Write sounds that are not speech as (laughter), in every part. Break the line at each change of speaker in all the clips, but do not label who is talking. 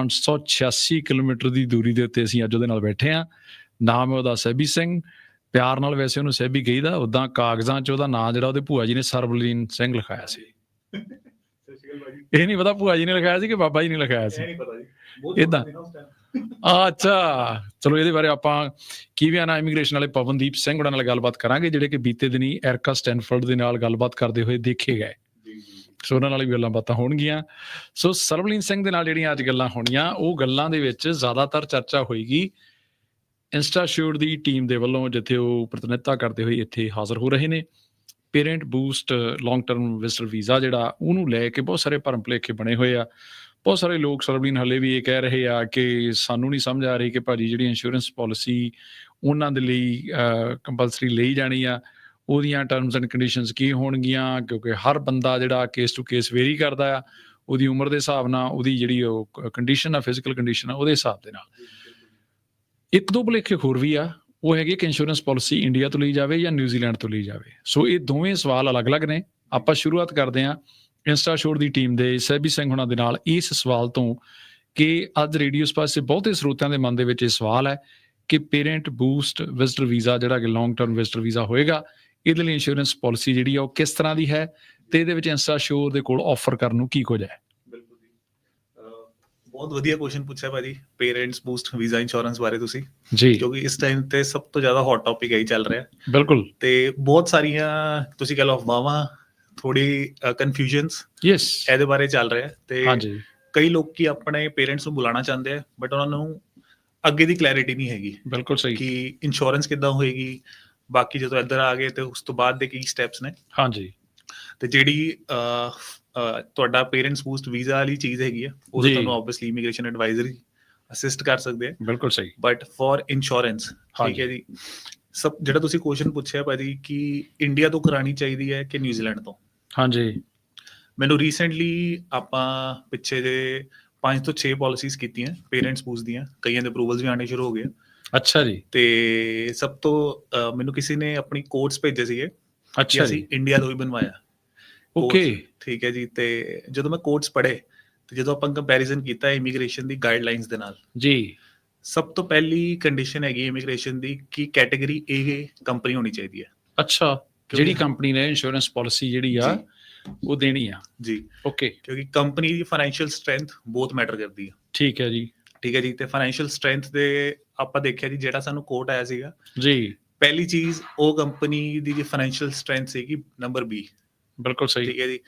586 kilometre ਦੀ ਦੂਰੀ ਦੇ ਉੱਤੇ ਅਸੀਂ ਅੱਜ ਉਹਦੇ ਨਾਲ ਬੈਠੇ ਆ ਨਾਮ ਹੈ ਉਹਦਾ ਸੈਬੀ ਸਿੰਘ। ਪਿਆਰ ਨਾਲ ਵੈਸੇ ਉਹਨੂੰ ਸੈਬੀ ਕਹੀਦਾ। ਉਦਾਂ ਕਾਗਜ਼ਾਂ 'ਚ ਉਹਦਾ ਨਾਂ ਜਿਹੜਾ ਉਹਦੇ ਭੂਆ ਜੀ ਨੇ ਸਰਬਲੀਨ ਸਿੰਘ ਲਿਖਾਇਆ ਸੀ। ਇਹ ਨਹੀਂ ਪਤਾ ਭੂਆ ਜੀ ਨੇ ਲਿਖਾਇਆ ਸੀ ਕਿ ਬਾਬਾ ਜੀ ਨੇ ਲਿਖਾਇਆ ਸੀ।
ਨਹੀਂ ਪਤਾ ਜੀ।
ਅੱਛਾ। ਚਲੋ ਇਹਦੇ ਬਾਰੇ ਆਪਾਂ ਕੀਵਿਆਨਾ ਇਮੀਗ੍ਰੇਸ਼ਨ ਵਾਲੇ ਪਵਨਦੀਪ ਸਿੰਘ ਉਹਨਾਂ ਨਾਲ ਗੱਲਬਾਤ ਕਰਾਂਗੇ ਜਿਹੜੇ ਕਿ ਬੀਤੇ ਦਿਨੀ ਐਰਕਾ ਸਟੈਨਫੋਰਡ ਦੇ ਨਾਲ ਗੱਲਬਾਤ ਕਰਦੇ ਹੋਏ ਦੇਖੇ ਗਏ। ਸੋ ਉਹਨਾਂ ਨਾਲ ਵੀ ਗੱਲਾਂ ਬਾਤਾਂ ਹੋਣਗੀਆਂ। ਸੋ ਸਰਵਲੀਨ ਸਿੰਘ ਦੇ ਨਾਲ ਜਿਹੜੀਆਂ ਅੱਜ ਗੱਲਾਂ ਹੋਣੀਆਂ, ਉਹ ਗੱਲਾਂ ਦੇ ਵਿੱਚ ਜ਼ਿਆਦਾਤਰ ਚਰਚਾ ਹੋਏਗੀ ਇੰਸਟਾਸ਼ੂਟ ਦੀ ਟੀਮ ਦੇ ਵੱਲੋਂ, ਜਿੱਥੇ ਉਹ ਪ੍ਰਤੀਨਿਧਤਾ ਕਰਦੇ ਹੋਏ ਇੱਥੇ ਹਾਜ਼ਰ ਹੋ ਰਹੇ ਨੇ। Parent boost long term visitor visa ਜਿਹੜਾ, ਉਹਨੂੰ ਲੈ ਕੇ ਬਹੁਤ ਸਾਰੇ ਭਰਮ ਭੁਲੇਖੇ ਬਣੇ ਹੋਏ ਆ। ਬਹੁਤ ਸਾਰੇ ਲੋਕ ਸਰਵਲੀਨ ਹਲੇ ਵੀ ਇਹ ਕਹਿ ਰਹੇ ਆ ਕਿ ਸਾਨੂੰ ਨਹੀਂ ਸਮਝ ਆ ਰਹੀ ਕਿ ਭਾਜੀ ਜਿਹੜੀ ਇੰਸ਼ੋਰੈਂਸ ਪਾਲਿਸੀ ਉਹਨਾਂ ਦੇ ਲਈ ਕੰਪਲਸਰੀ ਲਈ ਜਾਣੀ ਆ। ਉਹਦੀਆਂ ਟਰਮਸ ਐਂਡ ਕੰਡੀਸ਼ਨਸ ਕੀ ਹੋਣਗੀਆਂ, ਕਿਉਂਕਿ ਹਰ ਬੰਦਾ ਜਿਹੜਾ ਕੇਸ ਟੂ ਕੇਸ ਵੇਰੀ ਕਰਦਾ ਆ, ਉਹਦੀ ਉਮਰ ਦੇ ਹਿਸਾਬ ਨਾਲ, ਉਹਦੀ ਜਿਹੜੀ ਉਹ ਕੰਡੀਸ਼ਨ ਆ ਫਿਜ਼ੀਕਲ ਕੰਡੀਸ਼ਨ ਆ, ਉਹਦੇ ਹਿਸਾਬ ਦੇ ਨਾਲ। ਇੱਕ ਦੋ ਭੁਲੇਖੇ ਹੋਰ ਵੀ ਆ, ਉਹ ਹੈਗੇ ਕਿ ਇੰਸ਼ੋਰੈਂਸ ਪਾਲਿਸੀ ਇੰਡੀਆ ਤੋਂ ਲਈ ਜਾਵੇ ਜਾਂ ਨਿਊਜ਼ੀਲੈਂਡ ਤੋਂ ਲਈ ਜਾਵੇ। ਸੋ ਇਹ ਦੋਵੇਂ ਸਵਾਲ ਅਲੱਗ-ਅਲੱਗ ਨੇ। ਆਪਾਂ ਸ਼ੁਰੂਆਤ ਕਰਦੇ ਹਾਂ ਇੰਸਟਾਸ਼ੋਰ ਦੀ ਟੀਮ ਦੇ, ਸਹਿਬੀ ਸਿੰਘ ਹੁਣਾਂ ਦੇ ਨਾਲ ਇਸ ਸਵਾਲ ਤੋਂ ਕਿ ਅੱਜ ਰੇਡੀਓ ਸਪਾਸੇ ਬਹੁਤੇ ਸਰੋਤਿਆਂ ਦੇ ਮਨ ਦੇ ਵਿੱਚ ਇਹ ਸਵਾਲ ਹੈ ਕਿ ਪੇਰੈਂਟ ਬੂਸਟ ਵਿਜ਼ਟਰ ਵੀਜ਼ਾ ਜਿਹੜਾ ਕਿ ਲੌਂਗ ਟਰਮ ਵਿਜ਼ਟਰ ਵੀਜ਼ਾ ਹੋਏਗਾ ਇਹਦੇ ਲਈ ਇੰਸ਼ੋਰੈਂਸ ਪਾਲਿਸੀ ਜਿਹੜੀ ਆ ਉਹ ਕਿਸ ਤਰ੍ਹਾਂ ਦੀ ਹੈ ਤੇ ਇਹਦੇ ਵਿੱਚ ਇੰਸਟਾਸ਼ੋਰ ਦੇ ਕੋਲ ਆਫਰ ਕਰਨ ਨੂੰ ਕੀ ਕੁਝ ਹੈ?
ਬਿਲਕੁਲ ਜੀ। ਅਹ ਬਹੁਤ ਵਧੀਆ ਕੁਐਸਚਨ ਪੁੱਛਿਆ ਭਾਜੀ ਪੇਰੈਂਟਸ ਬੂਸਟ ਵੀਜ਼ਾ ਇੰਸ਼ੋਰੈਂਸ ਬਾਰੇ ਤੁਸੀਂ।
ਜੀ।
ਕਿਉਂਕਿ ਇਸ ਟਾਈਮ ਤੇ ਸਭ ਤੋਂ ਜ਼ਿਆਦਾ ਹੌਟ ਟੌਪਿਕ ਹੈ ਹੀ ਚੱਲ ਰਿਹਾ।
ਬਿਲਕੁਲ।
ਤੇ ਬਹੁਤ ਸਾਰੀਆਂ ਤੁਸੀਂ ਕਹ ਲਓ ਅਫਵਾਹਾਂ ਥੋੜੀ ਕਨਫਿਊਜ਼ਨਸ
ਯੈਸ
ਇਹਦੇ ਬਾਰੇ ਚੱਲ ਰਿਹਾ। ਤੇ
ਹਾਂਜੀ।
ਕਈ ਲੋਕ ਕੀ ਆਪਣੇ ਪੇਰੈਂਟਸ ਨੂੰ ਬੁਲਾਉਣਾ ਚਾਹੁੰਦੇ ਆ ਬਟ ਉਹਨਾਂ ਨੂੰ ਅੱਗੇ ਦੀ ਕਲੈਰਿਟੀ ਨਹੀਂ ਹੈਗੀ
ਬਿਲਕੁਲ ਸਹੀ।
ਕਿ ਇੰਸ਼ੋਰੈਂਸ ਕਿੱਦਾਂ ਹੋਏਗੀ ਬਾਕੀ ਜਦੋਂ ਇੱਧਰ ਆ ਗਏ ਤੇ ਉਸ ਤੋਂ ਬਾਅਦ ਦੇ ਕੀ ਸਟੈਪਸ ਨੇ।
ਹਾਂਜੀ।
ਤੇ ਜਿਹੜੀ ਤੁਹਾਡਾ ਪੇਰੈਂਟਸ ਬੂਸਟ ਵੀਜ਼ਾ ਵਾਲੀ ਚੀਜ਼ ਹੈਗੀ ਆ ਉਹ। ਤੁਹਾਨੂੰ ਆਬਵੀਅਸਲੀ ਇਮੀਗ੍ਰੇਸ਼ਨ ਐਡਵਾਈਜ਼ਰੀ ਅਸਿਸਟ ਕਰ ਸਕਦੇ ਆ।
ਬਿਲਕੁਲ ਸਹੀ।
ਬਟ ਫॉर ਇੰਸ਼ੋਰੈਂਸ ਠੀਕ। ਹੈ ਜੀ। ਸਭ ਜਿਹੜਾ ਤੁਸੀਂ ਕੁਐਸਚਨ ਪੁੱਛਿਆ ਭਾਜੀ ਕਿ ਇੰਡੀਆ ਤੋਂ ਕਰਾਣੀ ਚਾਹੀਦੀ ਹੈ ਕਿ ਨਿਊਜ਼ੀਲੈਂਡ ਤੋਂ?
ਹਾਂਜੀ।
ਮੈਨੂੰ ਰੀਸੈਂਟਲੀ ਆਪਾਂ ਪਿੱਛੇ ਜੇ 5 ਤੋਂ 6 ਪਾਲਿਸੀਜ਼ ਕੀਤੀਆਂ ਪੇਰੈਂਟਸ ਬੂਸ ਦੀਆਂ ਕਈਆਂ ਦੇ ਅਪਰੂਵਲਸ ਵੀ ਆਣੇ ਸ਼ੁਰੂ ਹੋ ਗਏ
ਅੱਛਾ ਜੀ।
ਤੇ ਸਭ ਤੋਂ ਮੈਨੂੰ ਕਿਸੇ ਨੇ ਆਪਣੀ ਕੋਡਸ ਭੇਜੇ ਸੀਗੇ
ਅੱਛਾ ਜੀ।
ਇੰਡੀਆ ਤੋਂ ਹੀ ਬਣਵਾਇਆ।
ਓਕੇ
ਠੀਕ ਹੈ ਜੀ ਤੇ ਜਦੋਂ ਮੈਂ ਕੋਡਸ ਪੜ੍ਹੇ ਤੇ ਜਦੋਂ ਆਪਾਂ ਕੰਪੈਰੀਜ਼ਨ ਕੀਤਾ ਇਮੀਗ੍ਰੇਸ਼ਨ ਦੀ ਗਾਈਡਲਾਈਨਸ ਦੇ ਨਾਲ।
ਜੀ।
ਸਭ ਤੋਂ ਪਹਿਲੀ ਕੰਡੀਸ਼ਨ ਹੈਗੀ ਇਮੀਗ੍ਰੇਸ਼ਨ ਦੀ ਕਿ ਕੈਟਾਗਰੀ A ਕੰਪਨੀ ਹੋਣੀ ਚਾਹੀਦੀ ਹੈ।
ਅੱਛਾ। ਜਿਹੜੀ ਕੰਪਨੀ ਨੇ ਇੰਸ਼ੋਰੈਂਸ ਪਾਲਿਸੀ ਜਿਹੜੀ ਆ ਉਹ ਦੇਣੀ ਆ।
ਜੀ।
ਓਕੇ
ਕਿਉਂਕਿ ਕੰਪਨੀ ਦੀ ਫਾਈਨੈਂਸ਼ੀਅਲ ਸਟਰੈਂਥ ਬਹੁਤ ਮੈਟਰ ਕਰਦੀ ਹੈ
ਠੀਕ ਹੈ ਜੀ।
ਠੀਕ ਹੈ ਜੀ ਤੇ ਫਾਈਨੈਂਸ਼ੀਅਲ ਸਟਰੈਂਥ ਦੇ ਆਪਾਂ ਦੇਖਿਆ ਜੀ ਜਿਹੜਾ ਸਾਨੂੰ ਕੋਟ ਆਇਆ ਸੀਗਾ
ਜੀ।
ਪਹਿਲੀ ਚੀਜ਼ ਉਹ ਕੰਪਨੀ ਦੀ ਜੀ ਫਾਈਨੈਂਸ਼ੀਅਲ ਸਟਰੈਂਥ ਸੀਗੀ ਨੰਬਰ B
ਬਿਲਕੁਲ ਸਹੀ।
ਠੀਕ ਹੈ ਜੀ?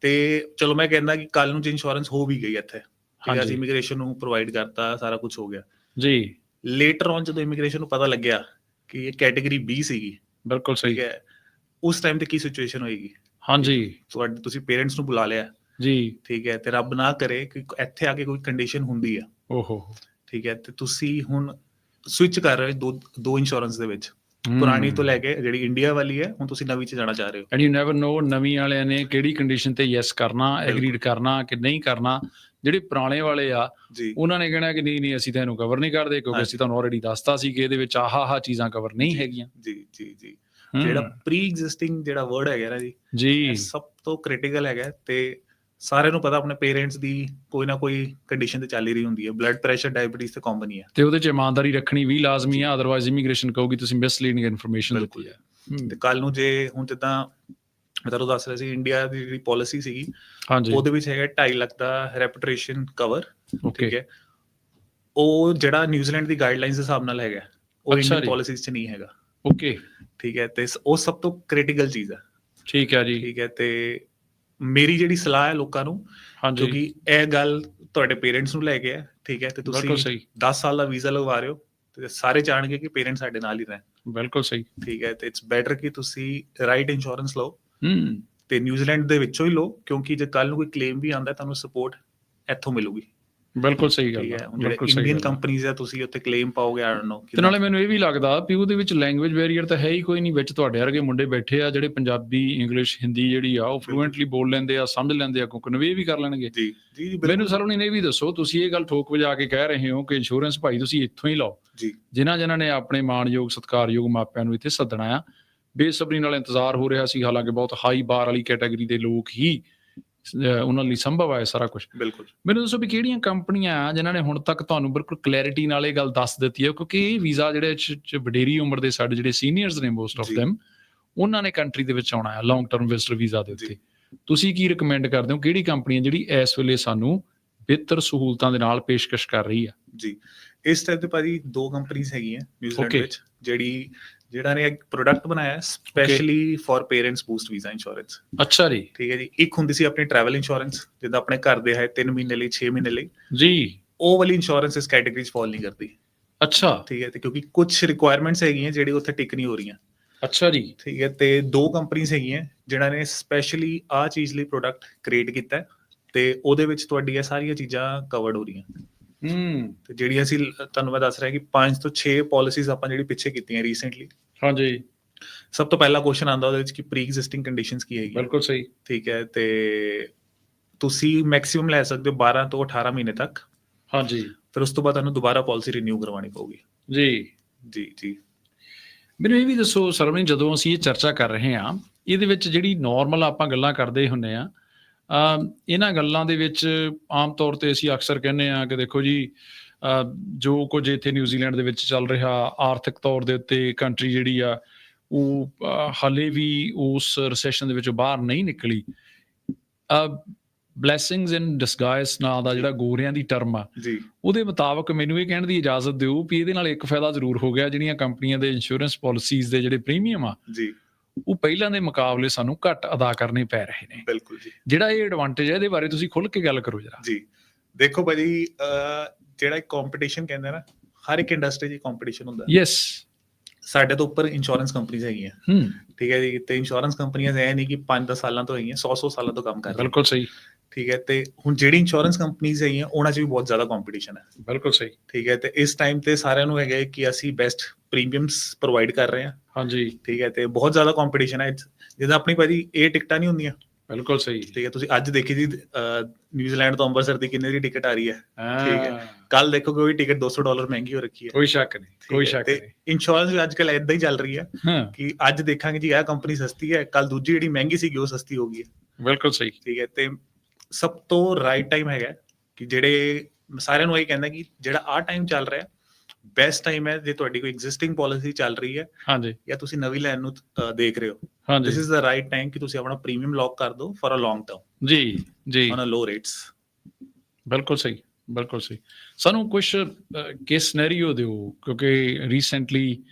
ਤੇ ਚਲੋ ਮੈਂ ਕਹਿੰਦਾ ਕਿ ਕੱਲ ਨੂੰ ਜੇ ਇੰਸ਼ੋਰੈਂਸ ਹੋ ਵੀ ਗਈ ਇੱਥੇ। ਠੀਕ ਹੈ। ਅਸੀਂ ਇਮੀਗ੍ਰੇਸ਼ਨ ਨੂੰ ਪ੍ਰੋਵਾਈਡ ਕਰਤਾ ਸਾਰਾ ਕੁਝ ਹੋ ਗਿਆ।
ਜੀ।
ਲੇਟਰ ਔਨ ਜਦੋਂ ਇਮੀਗ੍ਰੇਸ਼ਨ ਨੂੰ ਪਤਾ ਲੱਗਿਆ ਕਿ ਇਹ ਕੈਟਾਗਰੀ B ਸੀਗੀ
ਬਿਲਕੁਲ
ਠੀਕ
ਸਹੀ
ਹੈ ਉਸ ਟਾਈਮ ਤੇ ਕੀ ਸਿਚੁਏਸ਼ਨ ਹੋਏਗੀ?
ਹਾਂਜੀ।
ਤੁਹਾਡੇ ਤੁਸੀਂ ਪੇਰੈਂਟਸ ਨੂੰ ਬੁਲਾ ਲਿਆ।
ਜੀ।
ਠੀਕ ਹੈ ਤੇ ਰੱਬ ਨਾ ਕਰੇ ਕਿ ਇੱਥੇ ਆ ਕੇ ਕੋਈ ਕੰਡੀਸ਼ਨ ਹੁੰਦੀ ਆ।
ਓਹੋ।
ਠੀਕ ਹੈ ਤੇ ਤੁਸੀਂ ਹੁਣ ਸਵਿਚ ਕਰ ਰਹੇ ਹੋ ਦੋ ਦੋ ਇੰਸ਼ੋਰੈਂਸ ਦੇ ਵਿੱਚ. ਪੁਰਾਣੀ ਤੋਂ ਲੈ ਕੇ ਜਿਹੜੀ ਇੰਡੀਆ ਵਾਲੀ ਹੈ ਹੁਣ ਤੁਸੀਂ ਨਵੀਂ ਚ ਜਾਣਾ ਚਾਹ ਰਹੇ ਹੋ।
ਐਂਡ ਯੂ ਨੈਵਰ ਨੋ ਨਵੀਂ ਵਾਲਿਆਂ ਨੇ ਕਿਹੜੀ ਕੰਡੀਸ਼ਨ ਤੇ ਯੈਸ ਕਰਨਾ ਐਗਰੀਡ ਕਰਨਾ ਕਿ ਨਹੀਂ ਕਰਨਾ। ਜਿਹੜੇ ਪੁਰਾਣੇ ਵਾਲੇ ਆ ਉਹਨਾਂ ਨੇ ਕਹਿਣਾ ਕਿ ਨਹੀਂ ਨਹੀਂ ਅਸੀਂ ਤਾਂ ਇਹਨੂੰ ਕਵਰ ਨਹੀਂ ਕਰਦੇ ਕਿਉਂਕਿ। ਅਸੀਂ ਤੁਹਾਨੂੰ ਆਲਰੇਡੀ ਦੱਸਤਾ ਸੀ ਕਿ ਇਹਦੇ ਵਿੱਚ ਆਹ ਆਹ ਚੀਜ਼ਾਂ ਕਵਰ ਨਹੀਂ ਹੈਗੀਆਂ।
ਜੀ ਜੀ ਜੀ। ਜਿਹੜਾ ਪ੍ਰੀ ਐਗਜ਼ਿਸਟਿੰਗ ਜਿਹੜਾ ਵਰਡ ਹੈਗਾ ਨਾ ਜੀ
ਜੀ।
ਸਭ ਤੋਂ ਕ੍ਰਿਟੀਕਲ ਹੈਗਾ ਤੇ ਸਾਰਿਆਂ ਨੂੰ ਪਤਾ ਆਪਣੇ ਪੇਰੈਂਟਸ ਦੀ ਕੋਈ ਨਾ ਕੋਈ ਕੰਡੀਸ਼ਨ ਤੇ ਚੱਲ ਹੀ ਰਹੀ ਹੁੰਦੀ ਹੈ। ਬਲੱਡ ਪ੍ਰੈਸ਼ਰ ਡਾਇਬੀਟੀਜ਼ ਤੇ ਕਾਮਨ ਹੀ ਹੈ।
ਤੇ ਉਹਦੇ ਚ ਇਮਾਨਦਾਰੀ ਰੱਖਣੀ ਵੀ ਲਾਜ਼ਮੀ ਆ ਅਦਰਵਾਇਜ਼ ਇਮੀਗ੍ਰੇਸ਼ਨ ਕਹੂਗੀ ਤੁਸੀਂ ਮਿਸਲੀਡਿੰਗ ਇਨਫੋਰਮੇਸ਼ਨ ਦਿੱਤੀ। ਹੈ।
ਤੇ ਕੱਲ ਨੂੰ ਜੇ ਹੁਣ ਜਿੱਦਾਂ ਮੈਂ ਤੁਹਾਨੂੰ ਦੱਸ ਰਿਹਾ ਸੀ ਇੰਡੀਆ ਦੀ ਜਿਹੜੀ ਪਾਲਿਸੀ ਸੀਗੀ
ਹਾਂਜੀ।
ਉਹਦੇ ਵਿੱਚ ਹੈਗਾ 2.5 ਲੱਖ ਦਾ ਰੈਪੂਟੇਸ਼ਨ ਕਵਰ ਠੀਕ ਹੈ। ਉਹ ਜਿਹੜਾ ਨਿਊਜ਼ੀਲੈਂਡ ਦੀ ਗਾਈਡਲਾਈਨਸ ਦੇ ਹਿਸਾਬ ਨਾਲ ਹੈਗਾ ਉਹ ਇੰਡੀਅਨ। ਪਾਲਿਸੀਜ਼ 'ਚ ਨਹੀਂ ਹੈਗਾ।
ਓਕੇ
ਠੀਕ ਹੈ ਤੇ ਉਹ ਸਭ ਤੋਂ ਕ੍ਰਿਟੀਕਲ ਚੀਜ਼ ਹੈ।
ਠੀਕ ਹੈ ਜੀ।
ਠੀਕ ਹੈ ਤੇ ਮੇਰੀ ਜਿਹੜੀ ਸਲਾਹ ਹੈ ਲੋਕਾਂ ਨੂੰ
ਹਾਂਜੀ।
ਕਿਉਂਕਿ ਇਹ ਗੱਲ ਤੁਹਾਡੇ ਪੇਰੈਂਟਸ ਨੂੰ ਲੈ ਕੇ ਹੈ ਠੀਕ ਹੈ ਤੇ ਤੁਸੀਂ
ਸਹੀ।
10 ਸਾਲ ਦਾ ਵੀਜ਼ਾ ਲਗਵਾ ਰਹੇ ਹੋ ਤੇ ਸਾਰੇ ਜਾਣਗੇ ਕਿ ਪੇਰੈਂਟਸ ਸਾਡੇ ਨਾਲ ਹੀ ਰਹਿਣ।
ਬਿਲਕੁਲ ਸਹੀ।
ਠੀਕ ਹੈ ਤੇ ਇਟਸ ਬੈਟਰ ਕਿ ਤੁਸੀਂ ਰਾਈਟ ਇੰਸ਼ੋਰੈਂਸ ਲਓ
ਹਮ
ਤੇ ਨਿਊਜ਼ੀਲੈਂਡ ਦੇ ਵਿੱਚੋਂ ਹੀ ਲਓ ਕਿਉਂਕਿ ਜੇ ਕੱਲ ਨੂੰ ਕੋਈ ਕਲੇਮ ਵੀ ਆਉਂਦਾ ਤੁਹਾਨੂੰ ਸਪੋਰਟ ਇੱਥੋਂ ਮਿਲੂਗੀ।
ਬਿਲਕੁਲ ਸਹੀ ਗੱਲ
ਹੈ।
ਬਿਲਕੁਲ ਸਹੀ
ਇੰਡੀਅਨ। ਕੰਪਨੀਆਂ ਆ। ਤੁਸੀਂ ਉੱਥੇ ਕਲੇਮ ਪਾਓਗੇ ਆਈ ਡੋਨਟ ਨੋ
ਤੇ ਨਾਲੇ ਮੈਨੂੰ ਇਹ ਵੀ ਲੱਗਦਾ ਵੀ ਉਹਦੇ ਵਿੱਚ ਲੈਂਗੁਏਜ ਬੈਰੀਅਰ ਤਾਂ ਹੈ ਹੀ ਕੋਈ ਨਹੀਂ ਵਿੱਚ ਤੁਹਾਡੇ ਵਰਗੇ ਮੁੰਡੇ ਬੈਠੇ ਆ ਜਿਹੜੇ ਪੰਜਾਬੀ ਇੰਗਲਿਸ਼ ਹਿੰਦੀ ਜਿਹੜੀ ਆ ਉਹ ਫਲੂਐਂਟਲੀ ਬੋਲ ਲੈਂਦੇ ਆ ਸਮਝ ਲੈਂਦੇ ਆ ਕੋਈ ਕਨਵੇ ਵੀ ਕਰ ਲੈਣਗੇ।
ਜੀ ਜੀ
ਮੈਨੂੰ ਸਰਵਣੀ ਨੇ ਇਹ ਵੀ ਦੱਸੋ ਤੁਸੀਂ ਇਹ ਗੱਲ ਠੋਕ ਵਜਾ ਕੇ ਕਹਿ ਰਹੇ ਹੋ ਕਿ ਇੰਸ਼ੋਰੈਂਸ ਭਾਈ ਤੁਸੀਂ ਇੱਥੋਂ ਹੀ ਲਾਓ।
ਜੀ।
ਜਿਨ੍ਹਾਂ ਜਿਨ੍ਹਾਂ ਨੇ ਆਪਣੇ ਮਾਣਯੋਗ ਸਤਿਕਾਰਯੋਗ ਮਾਪਿਆਂ ਨੂੰ ਇੱਥੇ ਸੱਦਣਾ ਆ ਬੇਸਬਰੀ ਨਾਲ ਇੰਤਜ਼ਾਰ ਹੋ ਰਿਹਾ ਸੀ ਹਾਲਾਂਕਿ ਬਹੁਤ ਹਾਈ ਬਾਰ ਵਾਲੀ ਕੈਟਾਗਰੀ ਦੇ ਲੋਕ ਹੀ ਉਹਨਾਂ ਲਈ ਸੰਭਵ ਹੈ ਸਾਰਾ ਕੁਝ
ਬਿਲਕੁਲ।
ਮੈਨੂੰ ਦੱਸੋ ਵੀ ਕਿਹੜੀਆਂ ਕੰਪਨੀਆਂ ਆ ਜਿਨ੍ਹਾਂ ਨੇ ਹੁਣ ਤੱਕ ਤੁਹਾਨੂੰ ਬਿਲਕੁਲ ਕਲੈਰਿਟੀ ਨਾਲ ਇਹ ਗੱਲ ਦੱਸ ਦਿੱਤੀ ਹੈ? ਕਿਉਂਕਿ ਇਹ ਵੀਜ਼ਾ ਜਿਹੜੇ ਚ- ਵਡੇਰੀ ਉਮਰ ਦੇ ਸਾਡੇ ਜਿਹੜੇ ਸੀਨੀਅਰਸ ਨੇ ਮੋਸਟ ਆਫ them ਉਹਨਾਂ ਨੇ ਕੰਟਰੀ ਦੇ ਵਿੱਚ ਆਉਣਾ ਹੈ ਲੌਂਗ ਟਰਮ ਵਿਜ਼ਟਰ ਵੀਜ਼ਾ ਦੇ ਉੱਤੇ। ਤੁਸੀਂ ਕੀ ਰეკਮੈਂਡ ਕਰਦੇ ਹੋ? ਕਿਹੜੀ ਕੰਪਨੀ ਹੈ ਜਿਹੜੀ ਇਸ ਵੇਲੇ ਸਾਨੂੰ ਬਿਹਤਰ ਸਹੂਲਤਾਂ ਦੇ ਨਾਲ ਪੇਸ਼ਕਸ਼ ਕਰ ਰਹੀ ਹੈ?
ਜੀ। ਇਸ ਟਾਈਪ ਤੇ ਭਾਜੀ ਦੋ ਕੰਪਨੀਆਂ ਹੈਗੀਆਂ ਨਿਊਜ਼ੀਲੈਂਡ
Okay.
ਵਿੱਚ ਜਿਹੜੀ ਜਿਹੜਾ ਨੇ ਇੱਕ ਪ੍ਰੋਡਕਟ ਬਣਾਇਆ specially for parents boost visa insurance
ਅੱਛਾ ਜੀ।
ਠੀਕ ਹੈ ਜੀ। ਇੱਕ ਹੁੰਦੀ ਸੀ ਆਪਣੀ ਟਰੈਵਲ ਇੰਸ਼ੋਰੈਂਸ ਜਿੱਦਾਂ ਆਪਣੇ ਘਰ ਦੇ ਹੈ 3 ਮਹੀਨੇ ਲਈ 6 ਮਹੀਨੇ ਲਈ।
ਜੀ।
ਉਹ ਵਾਲੀ ਇੰਸ਼ੋਰੈਂਸ ਇਸ ਕੈਟਾਗਰੀ 'ਚ ਫਾਲ ਨਹੀਂ ਕਰਦੀ।
ਅੱਛਾ।
ਠੀਕ ਹੈ ਤੇ ਕਿਉਂਕਿ ਕੁਝ ਰਿਕੁਆਇਰਮੈਂਟਸ ਹੈਗੀਆਂ ਜਿਹੜੀ ਉੱਥੇ ਟਿਕ ਨਹੀਂ ਹੋ ਰਹੀਆਂ।
ਅੱਛਾ ਜੀ।
ਠੀਕ ਹੈ ਤੇ ਦੋ ਕੰਪਨੀਆਂ ਹੈਗੀਆਂ ਜਿਨ੍ਹਾਂ ਨੇ ਸਪੈਸ਼ਲੀ ਆ ਚੀਜ਼ ਲਈ ਪ੍ਰੋਡਕਟ ਕ੍ਰੀਏਟ ਕੀਤਾ ਹੈ ਤੇ ਉਹਦੇ ਵਿੱਚ ਤੁਹਾਡੀ ਇਹ ਸਾਰੀਆਂ ਚੀਜ਼ਾਂ ਕਵਰਡ ਹੋ ਰਹੀਆਂ।
ਹੂੰ।
ਤੇ ਜਿਹੜੀ ਅਸੀਂ ਤੁਹਾਨੂੰ ਮੈਂ ਦੱਸ ਰਿਹਾ ਕਿ 5 ਤੋਂ 6 ਪਾਲਿਸੀਜ਼ ਆਪਾਂ ਜਿਹੜੀ ਪਿੱਛੇ ਕੀਤੀਆਂ ਰੀਸੈਂਟਲੀ
ਹਾਂਜੀ
ਸਭ ਤੋਂ ਪਹਿਲਾ ਕੁਐਸਚਨ ਆਉਂਦਾ ਉਹਦੇ ਵਿੱਚ ਕਿ ਪ੍ਰੀ ਐਗਜ਼ਿਸਟਿੰਗ ਕੰਡੀਸ਼ਨਸ ਕੀ ਹੈਗੀ
ਬਿਲਕੁਲ ਸਹੀ।
ਠੀਕ ਹੈ ਤੇ ਤੁਸੀਂ ਮੈਕਸਿਮਮ ਲੈ ਸਕਦੇ ਹੋ 12 ਤੋਂ 18 ਮਹੀਨੇ ਤੱਕ।
ਹਾਂਜੀ
ਫਿਰ ਉਸ ਤੋਂ ਬਾਅਦ ਤੁਹਾਨੂੰ ਦੁਬਾਰਾ ਪਾਲਿਸੀ ਰੀਨਿਊ ਕਰਵਾਉਣੀ ਪਊਗੀ।
ਜੀ।
ਜੀ ਜੀ।
ਮੈਨੂੰ ਇਹ ਵੀ ਦੱਸੋ ਸਰਵਨ ਜਦੋਂ ਅਸੀਂ ਇਹ ਚਰਚਾ ਕਰ ਰਹੇ ਹਾਂ ਇਹਦੇ ਵਿੱਚ ਜਿਹੜੀ ਨਾਰਮਲ ਆਪਾਂ ਗੱਲਾਂ ਕਰਦੇ ਹੁੰਨੇ ਆ ਇਹਨਾਂ ਗੱਲਾਂ ਦੇ ਵਿੱਚ ਆਮ ਤੌਰ ਤੇ ਅਸੀਂ ਅਕਸਰ ਕਹਿੰਦੇ ਆ ਕਿ ਦੇਖੋ ਜੀ ਜੋ ਕੁਝ ਇੱਥੇ ਨਿਊਜ਼ੀਲੈਂਡ ਦੇ ਵਿੱਚ ਚੱਲ ਰਿਹਾ ਆਰਥਿਕ ਤੌਰ ਦੇ ਉੱਤੇ ਕੰਟਰੀ ਜਿਹੜੀ ਆ ਉਹ ਹਾਲੇ ਵੀ ਉਸ ਰੈਸੈਸ਼ਨ ਦੇ ਵਿੱਚੋਂ ਬਾਹਰ ਨਹੀਂ ਨਿਕਲੀ। ਬਲੇਸਿੰਗਸ ਇਨ ਡਿਸਗਾਈਸ ਨਾਂ ਦਾ ਜਿਹੜਾ ਗੋਰਿਆਂ ਦੀ ਟਰਮ ਆ
ਜੀ।
ਉਹਦੇ ਮੁਤਾਬਕ ਮੈਨੂੰ ਇਹ ਕਹਿਣ ਦੀ ਇਜਾਜ਼ਤ ਦਿਓ ਵੀ ਇਹਦੇ ਨਾਲ ਇੱਕ ਫਾਇਦਾ ਜ਼ਰੂਰ ਹੋ ਗਿਆ ਜਿਹੜੀਆਂ ਕੰਪਨੀਆਂ ਦੇ ਇੰਸ਼ੋਰੈਂਸ ਪਾਲਿਸੀਜ਼ ਦੇ ਜਿਹੜੇ ਪ੍ਰੀਮੀਅਮ ਆ
ਜੀ।
ਉਹ ਪਹਿਲਾਂ ਦੇ ਮੁਕਾਬਲੇ ਸਾਨੂੰ ਘੱਟ ਅਦਾ ਕਰਨੇ ਪੈ ਰਹੇ ਨੇ।
ਬਿਲਕੁਲ ਜੀ।
ਜਿਹੜਾ ਇਹ ਐਡਵਾਂਟੇਜ ਹੈ ਇਹਦੇ ਬਾਰੇ ਤੁਸੀਂ ਖੁੱਲ੍ਹ ਕੇ ਗੱਲ ਕਰੋ ਜਰਾ।
ਜੀ। ਦੇਖੋ ਭਾਜੀ ਜਿਹੜਾ ਇੱਕ ਕੰਪੀਟੀਸ਼ਨ ਕਹਿੰਦੇ ਨਾ ਹਰ ਇੱਕ ਇੰਡਸਟਰੀ 'ਚ ਕੰਪੀਟੀਸ਼ਨ ਹੁੰਦਾ।
ਯੈਸ
ਸਾਡੇ ਤੋਂ ਉੱਪਰ ਇੰਸ਼ੋਰੈਂਸ ਕੰਪਨੀਆਂ ਹੈਗੀਆਂ।
ਹੂੰ।
ਠੀਕ ਹੈ ਜੀ ਤੇ ਇੰਸ਼ੋਰੈਂਸ ਕੰਪਨੀਆਂ ਐ ਨਹੀਂ ਕਿ 5-10 ਸਾਲਾਂ ਤੋਂ ਹੈਗੀਆਂ 100-100 ਸਾਲਾਂ ਤੋਂ ਕੰਮ ਕਰ ਰਹੀਆਂ।
ਬਿਲਕੁਲ ਸਹੀ।
ਠੀਕ ਹੈ ਤੇ ਹੁਣ ਜਿਹੜੀ ਇੰਸ਼ੋਰੈਂਸ ਕੰਪਨੀਆਂ ਹੈਗੀਆਂ ਉਹਨਾਂ 'ਚ ਵੀ ਬਹੁਤ ਜ਼ਿਆਦਾ ਕੰਪੀਟੀਸ਼ਨ ਹੈ।
ਬਿਲਕੁਲ ਸਹੀ।
ਠੀਕ ਹੈ ਤੇ ਇਸ ਟਾਈਮ ਤੇ ਸਾਰਿਆਂ ਨੂੰ ਹੈਗਾ ਕਿ ਅਸੀਂ ਬੈਸਟ ਪ੍ਰੀਮੀਅਮਸ ਪ੍ਰੋਵਾਈਡ ਕਰ ਰਹੇ ਹਾਂ।
ਹਾਂਜੀ।
ਠੀਕ ਹੈ ਤੇ ਬਹੁਤ ਜ਼ਿਆਦਾ ਕੰਪੀਟੀਸ਼ਨ ਹੈ। ਜਿੱਦਾਂ ਆਪਣੀ ਭਾਜੀ ਇਹ ਟਿਕਟਾਂ ਨਹੀਂ ਹੁੰਦੀਆਂ।
ਬਿਲਕੁਲ ਸਹੀ।
ਠੀਕ ਹੈ ਤੁਸੀਂ ਅੱਜ ਦੇਖੀ ਜੀ ਨਿਊਜ਼ੀਲੈਂਡ ਤੋਂ ਅੰਮ੍ਰਿਤਸਰ ਦੀ ਕਿੰਨੇ ਦੀ ਟਿਕਟ ਆ ਰਹੀ ਹੈ। ਠੀਕ ਹੈ। ਕੱਲ ਦੇਖੋਗੇ ਉਹ ਟਿਕਟ 200 ਡਾਲਰ ਮਹਿੰਗੀ ਹੋ ਰੱਖੀ ਹੈ।
ਕੋਈ ਸ਼ੱਕ ਨਹੀਂ ਕੋਈ ਸ਼ੱਕ ਨਹੀਂ।
ਇੰਸ਼ੋਰੈਂਸ ਵੀ ਅੱਜ ਕੱਲ ਇਦਾਂ ਹੀ ਚੱਲ ਰਹੀ ਹੈ
ਹਾਂ।
ਕਿ ਅੱਜ ਦੇਖਾਂਗੇ ਜੀ ਇਹ ਕੰਪਨੀ ਸਸਤੀ ਹੈ ਕੱਲ ਦੂਜੀ ਜਿਹੜੀ ਮਹਿੰਗੀ ਸੀਗੀ ਉਹ ਸਸਤੀ ਹੋ ਗਈ ਹੈ।
ਬਿਲਕੁਲ ਸਹੀ।
ਠੀਕ ਹੈ ਤੇ ਸਭ ਤੋਂ ਰਾਈਟ ਟਾਈਮ ਹੈਗਾ ਕਿ ਜਿਹੜੇ ਸਾਰਿਆਂ ਨੂੰ ਇਹ ਕਹਿੰਦਾ ਕਿ ਜਿਹੜਾ ਆ ਟਾਈਮ ਚੱਲ ਰਿਹਾ ਬੈਸਟ ਟਾਈਮ ਹੈ ਜੇ ਤੁਹਾਡੀ ਕੋਈ ਐਗਜ਼ਿਸਟਿੰਗ ਪਾਲਿਸੀ ਚੱਲ ਰਹੀ ਹੈ
ਹਾਂਜੀ।
ਜਾਂ ਤੁਸੀਂ ਨਵੀਂ ਲੈਣ ਨੂੰ ਦੇਖ ਰਹੇ ਹੋ।
ਹਾਂਜੀ।
This is the right time ਕਿ ਤੁਸੀਂ ਆਪਣਾ ਪ੍ਰੀਮੀਅਮ ਲੌਕ ਕਰ ਦਿਓ ਫॉर ਅ ਲੌਂਗ ਟਰਮ
ਜੀ ਜੀ।
ਔਨ ਅ ਲੋ ਰੇਟਸ
ਬਿਲਕੁਲ ਸਹੀ ਬਿਲਕੁਲ ਸਹੀ। ਸਾਨੂੰ ਕੁਝ ਕੇਸ ਸਿਨੈਰੀਓ ਦਿਓ ਕਿਉਂਕਿ ਰੀਸੈਂਟਲੀ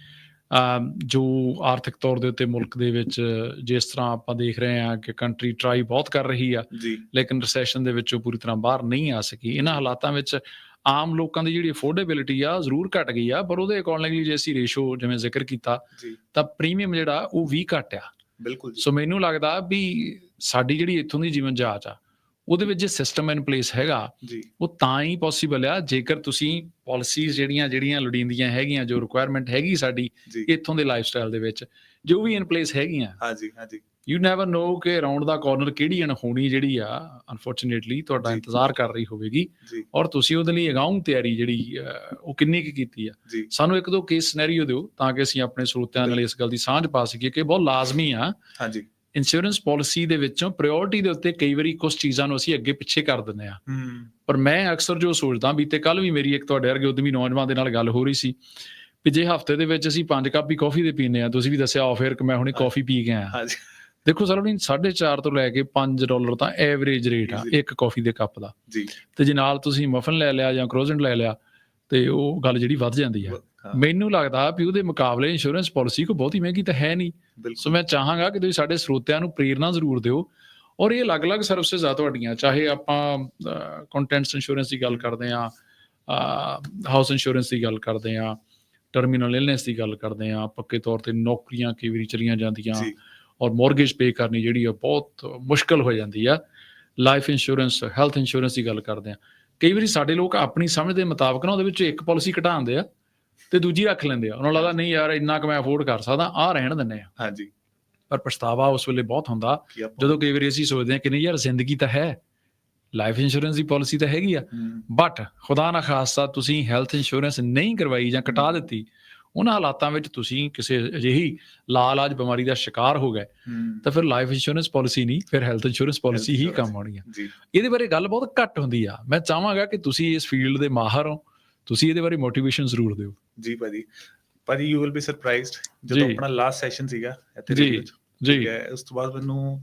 ਜੋ ਆਰਥਿਕ ਤੌਰ ਦੇ ਉੱਤੇ ਮੁਲਕ ਦੇ ਵਿੱਚ ਜਿਸ ਤਰ੍ਹਾਂ ਆਪਾਂ ਦੇਖ ਰਹੇ ਹਾਂ ਕਿ ਕੰਟਰੀ ਟਰਾਈ ਬਹੁਤ ਕਰ ਰਹੀ ਆ ਲੇਕਿਨ ਰੈਸੈਸ਼ਨ ਦੇ ਵਿੱਚੋਂ ਪੂਰੀ ਤਰ੍ਹਾਂ ਬਾਹਰ ਨਹੀਂ ਆ ਸਕੀ। ਇਹਨਾਂ ਹਾਲਾਤਾਂ ਵਿੱਚ ਆਮ ਲੋਕਾਂ ਦੀ ਜਿਹੜੀ ਅਫੋਰਡੇਬਿਲਿਟੀ ਆ ਜ਼ਰੂਰ ਘਟ ਗਈ ਆ ਪਰ ਉਹਦੇ ਅਕੋਰਡਿੰਗਲੀ ਜੇ ਅਸੀਂ ਰੇਸ਼ੋ ਜਿਵੇਂ ਜ਼ਿਕਰ ਕੀਤਾ ਤਾਂ ਪ੍ਰੀਮੀਅਮ ਜਿਹੜਾ ਉਹ ਵੀ ਘਟ ਆ
ਬਿਲਕੁਲ
ਸੋ ਮੈਨੂੰ ਲੱਗਦਾ ਵੀ ਸਾਡੀ ਜਿਹੜੀ ਇੱਥੋਂ ਦੀ ਜੀਵਨ ਜਾਂਚ ਆ ਉਹਦੇ ਵਿੱਚ ਜੇ ਸਿਸਟਮ ਇਨ ਪਲੇਸ ਹੈਗਾ ਉਹ ਤਾਂ ਹੀ ਪੋਸੀਬਲ ਆ ਜੇਕਰ ਤੁਸੀਂ ਪਾਲਿਸੀਜ਼ ਜਿਹੜੀਆਂ ਜਿਹੜੀਆਂ ਲੋੜੀਂਦੀਆਂ ਹੈਗੀਆਂ ਜੋ ਰਿਕੁਆਇਰਮੈਂਟ ਹੈਗੀ ਸਾਡੀ ਇੱਥੋਂ ਦੇ ਲਾਈਫਸਟਾਈਲ ਦੇ ਵਿੱਚ ਜੋ ਵੀ ਇਨ ਪਲੇਸ ਹੈਗੀਆਂ।
ਹਾਂਜੀ ਹਾਂਜੀ।
ਯੂ ਨੈਵਰ ਨੋ ਕਿ ਅਰਾਊਂਡ ਦਾ ਕਾਰਨਰ ਕਿਹੜੀ ਅਣਹੋਣੀ ਜਿਹੜੀ ਆ ਅਨਫੋਰਚੂਨੇਟਲੀ ਤੁਹਾਡਾ। ਇੰਤਜ਼ਾਰ ਕਰ ਰਹੀ ਹੋਵੇਗੀ ਔਰ ਤੁਸੀਂ ਉਹਦੇ ਲਈ ਅਗਾਊਂ ਤਿਆਰੀ ਜਿਹੜੀ ਉਹ ਕਿੰਨੀ ਕੁ ਕੀਤੀ ਆ। ਸਾਨੂੰ ਇੱਕ ਦੋ ਕੇਸ ਸਿਨੈਰੀਓ ਦਿਓ ਤਾਂ ਕਿ ਅਸੀਂ ਆਪਣੇ ਸਰੋਤਿਆਂ ਨਾਲ ਇਸ ਗੱਲ ਦੀ ਸਾਂਝ ਪਾ ਸਕੀਏ ਕਿ ਬਹੁਤ ਲਾਜ਼ਮੀ ਆ।
ਹਾਂਜੀ।
ਇੰਸ਼ੋਰੈਂਸ ਪਾਲਿਸੀ ਦੇ ਵਿੱਚੋਂ ਪ੍ਰਾਇੋਰਟੀ ਦੇ ਉੱਤੇ ਕਈ ਵਾਰੀ ਕੁਝ ਚੀਜ਼ਾਂ ਨੂੰ ਅਸੀਂ ਅੱਗੇ ਪਿੱਛੇ ਕਰ ਦਿੰਦੇ ਆ
ਹੂੰ।
ਪਰ ਮੈਂ ਅਕਸਰ ਜੋ ਸੋਚਦਾ ਬੀਤੇ ਕੱਲ ਵੀ ਮੇਰੀ ਇੱਕ ਤੁਹਾਡੇ ਵਰਗੇ ਉਦਮੀ ਨੌਜਵਾਨ ਦੇ ਨਾਲ ਗੱਲ ਹੋ ਰਹੀ ਸੀ ਵੀ ਜੇ ਹਫ਼ਤੇ ਦੇ ਵਿੱਚ ਅਸੀਂ ਪੰਜ ਕੱਪ ਹੀ ਕਾਫੀ ਦੇ ਪੀਨੇ ਆ ਤੁਸੀਂ ਵੀ ਦੱਸਿਆ ਆਫ 에ਅਰ ਕਿ ਮੈਂ ਹੁਣੇ ਕਾਫੀ ਪੀ ਕੇ ਆਇਆ
ਹਾਂਜੀ।
ਦੇਖੋ ਸਰਵਨੀ 4.5 ਤੋਂ ਲੈ ਕੇ 5 ਡਾਲਰ ਤਾਂ ਐਵਰੇਜ ਰੇਟ ਆ. ਇੱਕ ਕਾਫੀ ਦੇ ਕੱਪ ਦਾ।
ਜੀ।
ਤੇ ਜੇ ਨਾਲ ਤੁਸੀਂ ਮਫਨ ਲੈ ਲਿਆ ਜਾਂ ਕਰੋਜ਼ਨ ਲੈ ਲਿਆ ਤੇ ਉਹ ਗੱਲ ਜਿਹੜੀ ਵੱਧ ਜਾਂਦੀ
ਹਾਂ,
ਮੈਨੂੰ ਲੱਗਦਾ ਵੀ ਉਹਦੇ ਮੁਕਾਬਲੇ ਇੰਸ਼ੋਰੈਂਸ ਪਾਲਿਸੀ ਕੋ ਬਹੁਤੀ ਮਹਿੰਗੀ ਤਾਂ ਹੈ ਨਹੀਂ। ਸੋ ਮੈਂ ਚਾਹਾਂਗਾ ਕਿ ਤੁਸੀਂ ਸਾਡੇ ਸਰੋਤਿਆਂ ਨੂੰ ਪ੍ਰੇਰਣਾ ਜ਼ਰੂਰ ਦਿਓ ਔਰ ਇਹ ਅਲੱਗ-ਅਲੱਗ ਸਰਵਿਸਿਜ਼ ਆ ਤੁਹਾਡੀਆਂ ਚਾਹੇ ਆਪਾਂ ਕੰਟੈਂਟਸ ਇੰਸ਼ੋਰੈਂਸ ਦੀ ਗੱਲ ਕਰਦੇ ਆ ਹਾਊਸ ਇੰਸ਼ੋਰੈਂਸ ਦੀ ਗੱਲ ਕਰਦੇ ਆ ਟਰਮੀਨਲ ਇਲਨੈਸ ਦੀ ਗੱਲ ਕਰਦੇ ਆ ਪੱਕੇ ਤੌਰ ਤੇ ਨੌਕਰੀਆਂ ਕਈ ਵਾਰੀ ਚਲੀਆਂ ਜਾਂਦੀਆਂ ਔਰ ਮੌਰਗੇਜ ਪੇ ਕਰਨੀ ਜਿਹੜੀ ਆ ਬਹੁਤ ਮੁਸ਼ਕਲ ਹੋ ਜਾਂਦੀ ਆ। ਲਾਈਫ ਇੰਸ਼ੋਰੈਂਸ ਹੈਲਥ ਇੰਸ਼ੋਰੈਂਸ ਦੀ ਗੱਲ ਕਰਦੇ ਆ ਕਈ ਵਾਰੀ ਸਾਡੇ ਲੋਕ ਆਪਣੀ ਸਮਝ ਦੇ ਮੁਤਾਬਕ ਨਾ ਉਹਦੇ ਵਿੱਚੋਂ ਇੱਕ ਪਾਲਿਸੀ ਘਟਾਉਂਦੇ ਆ ਤੇ ਦੂਜੀ ਰੱਖ ਲੈਂਦੇ ਆ। ਉਹਨਾਂ ਲੱਗਦਾ ਨਹੀਂ ਯਾਰ ਇੰਨਾ ਕੁ ਮੈਂ ਅਫੋਰਡ ਕਰ ਸਕਦਾ ਆ ਰਹਿਣ ਦਿੰਨੇ ਆ।
ਹਾਂਜੀ।
ਪਰ ਪਛਤਾਵਾ ਉਸ ਵੇਲੇ ਬਹੁਤ ਹੁੰਦਾ। ਜਦੋਂ ਕਈ ਵਾਰੀ ਅਸੀਂ ਸੋਚਦੇ ਹਾਂ ਕਿ ਨਹੀਂ ਯਾਰ ਜ਼ਿੰਦਗੀ ਤਾਂ ਹੈ। ਲਾਈਫ ਇੰਸ਼ੋਰੈਂਸ ਦੀ ਪਾਲਿਸੀ ਤਾਂ ਹੈਗੀ ਆ। ਬਟ ਖੁਦਾ ਨਾ ਖਾਸਤਾ ਤੁਸੀਂ ਹੈਲਥ ਇੰਸ਼ੋਰੈਂਸ ਨਹੀਂ ਕਰਵਾਈ ਜਾਂ ਕਟਾ ਦਿੱਤੀ ਉਹਨਾਂ ਹਾਲਾਤਾਂ ਵਿੱਚ ਤੁਸੀਂ ਕਿਸੇ ਅਜਿਹੀ ਲਾਲਾਜ ਬਿਮਾਰੀ ਦਾ ਸ਼ਿਕਾਰ ਹੋ ਗਏ ਤਾਂ ਫਿਰ ਲਾਈਫ ਇੰਸ਼ੋਰੈਂਸ ਪਾਲਿਸੀ ਨਹੀਂ ਫਿਰ ਹੈਲਥ ਇੰਸ਼ੋਰੈਂਸ ਪਾਲਿਸੀ ਹੀ। ਕੰਮ ਆਉਣੀ ਆ ਇਹਦੇ ਬਾਰੇ ਗੱਲ ਬਹੁਤ ਘੱਟ ਹੁੰਦੀ ਆ। ਮੈਂ ਚਾਹਾਂਗਾ ਕਿ ਤੁਸੀਂ ਇਸ ਫੀਲਡ ਦੇ ਮਾਹਰ ਹੋ। ਤੁਸੀਂ ਇਹਦੇ ਬਾਰੇ ਮੋਟੀਵੇਸ਼ਨ ਜ਼ਰੂਰ ਦਿਓ।
ਜੀ ਭਾਜੀ। ਭਾਜੀ ਯੂ ਵਿਲ ਬੀ ਸਰਪ੍ਰਾਈਜ਼ਡ ਜਦੋਂ। ਆਪਣਾ ਲਾਸਟ ਸੈਸ਼ਨ ਸੀਗਾ ਇੱਥੇ 'ਚ,
ਜੀ।
ਉਸ ਤੋਂ ਬਾਅਦ ਮੈਨੂੰ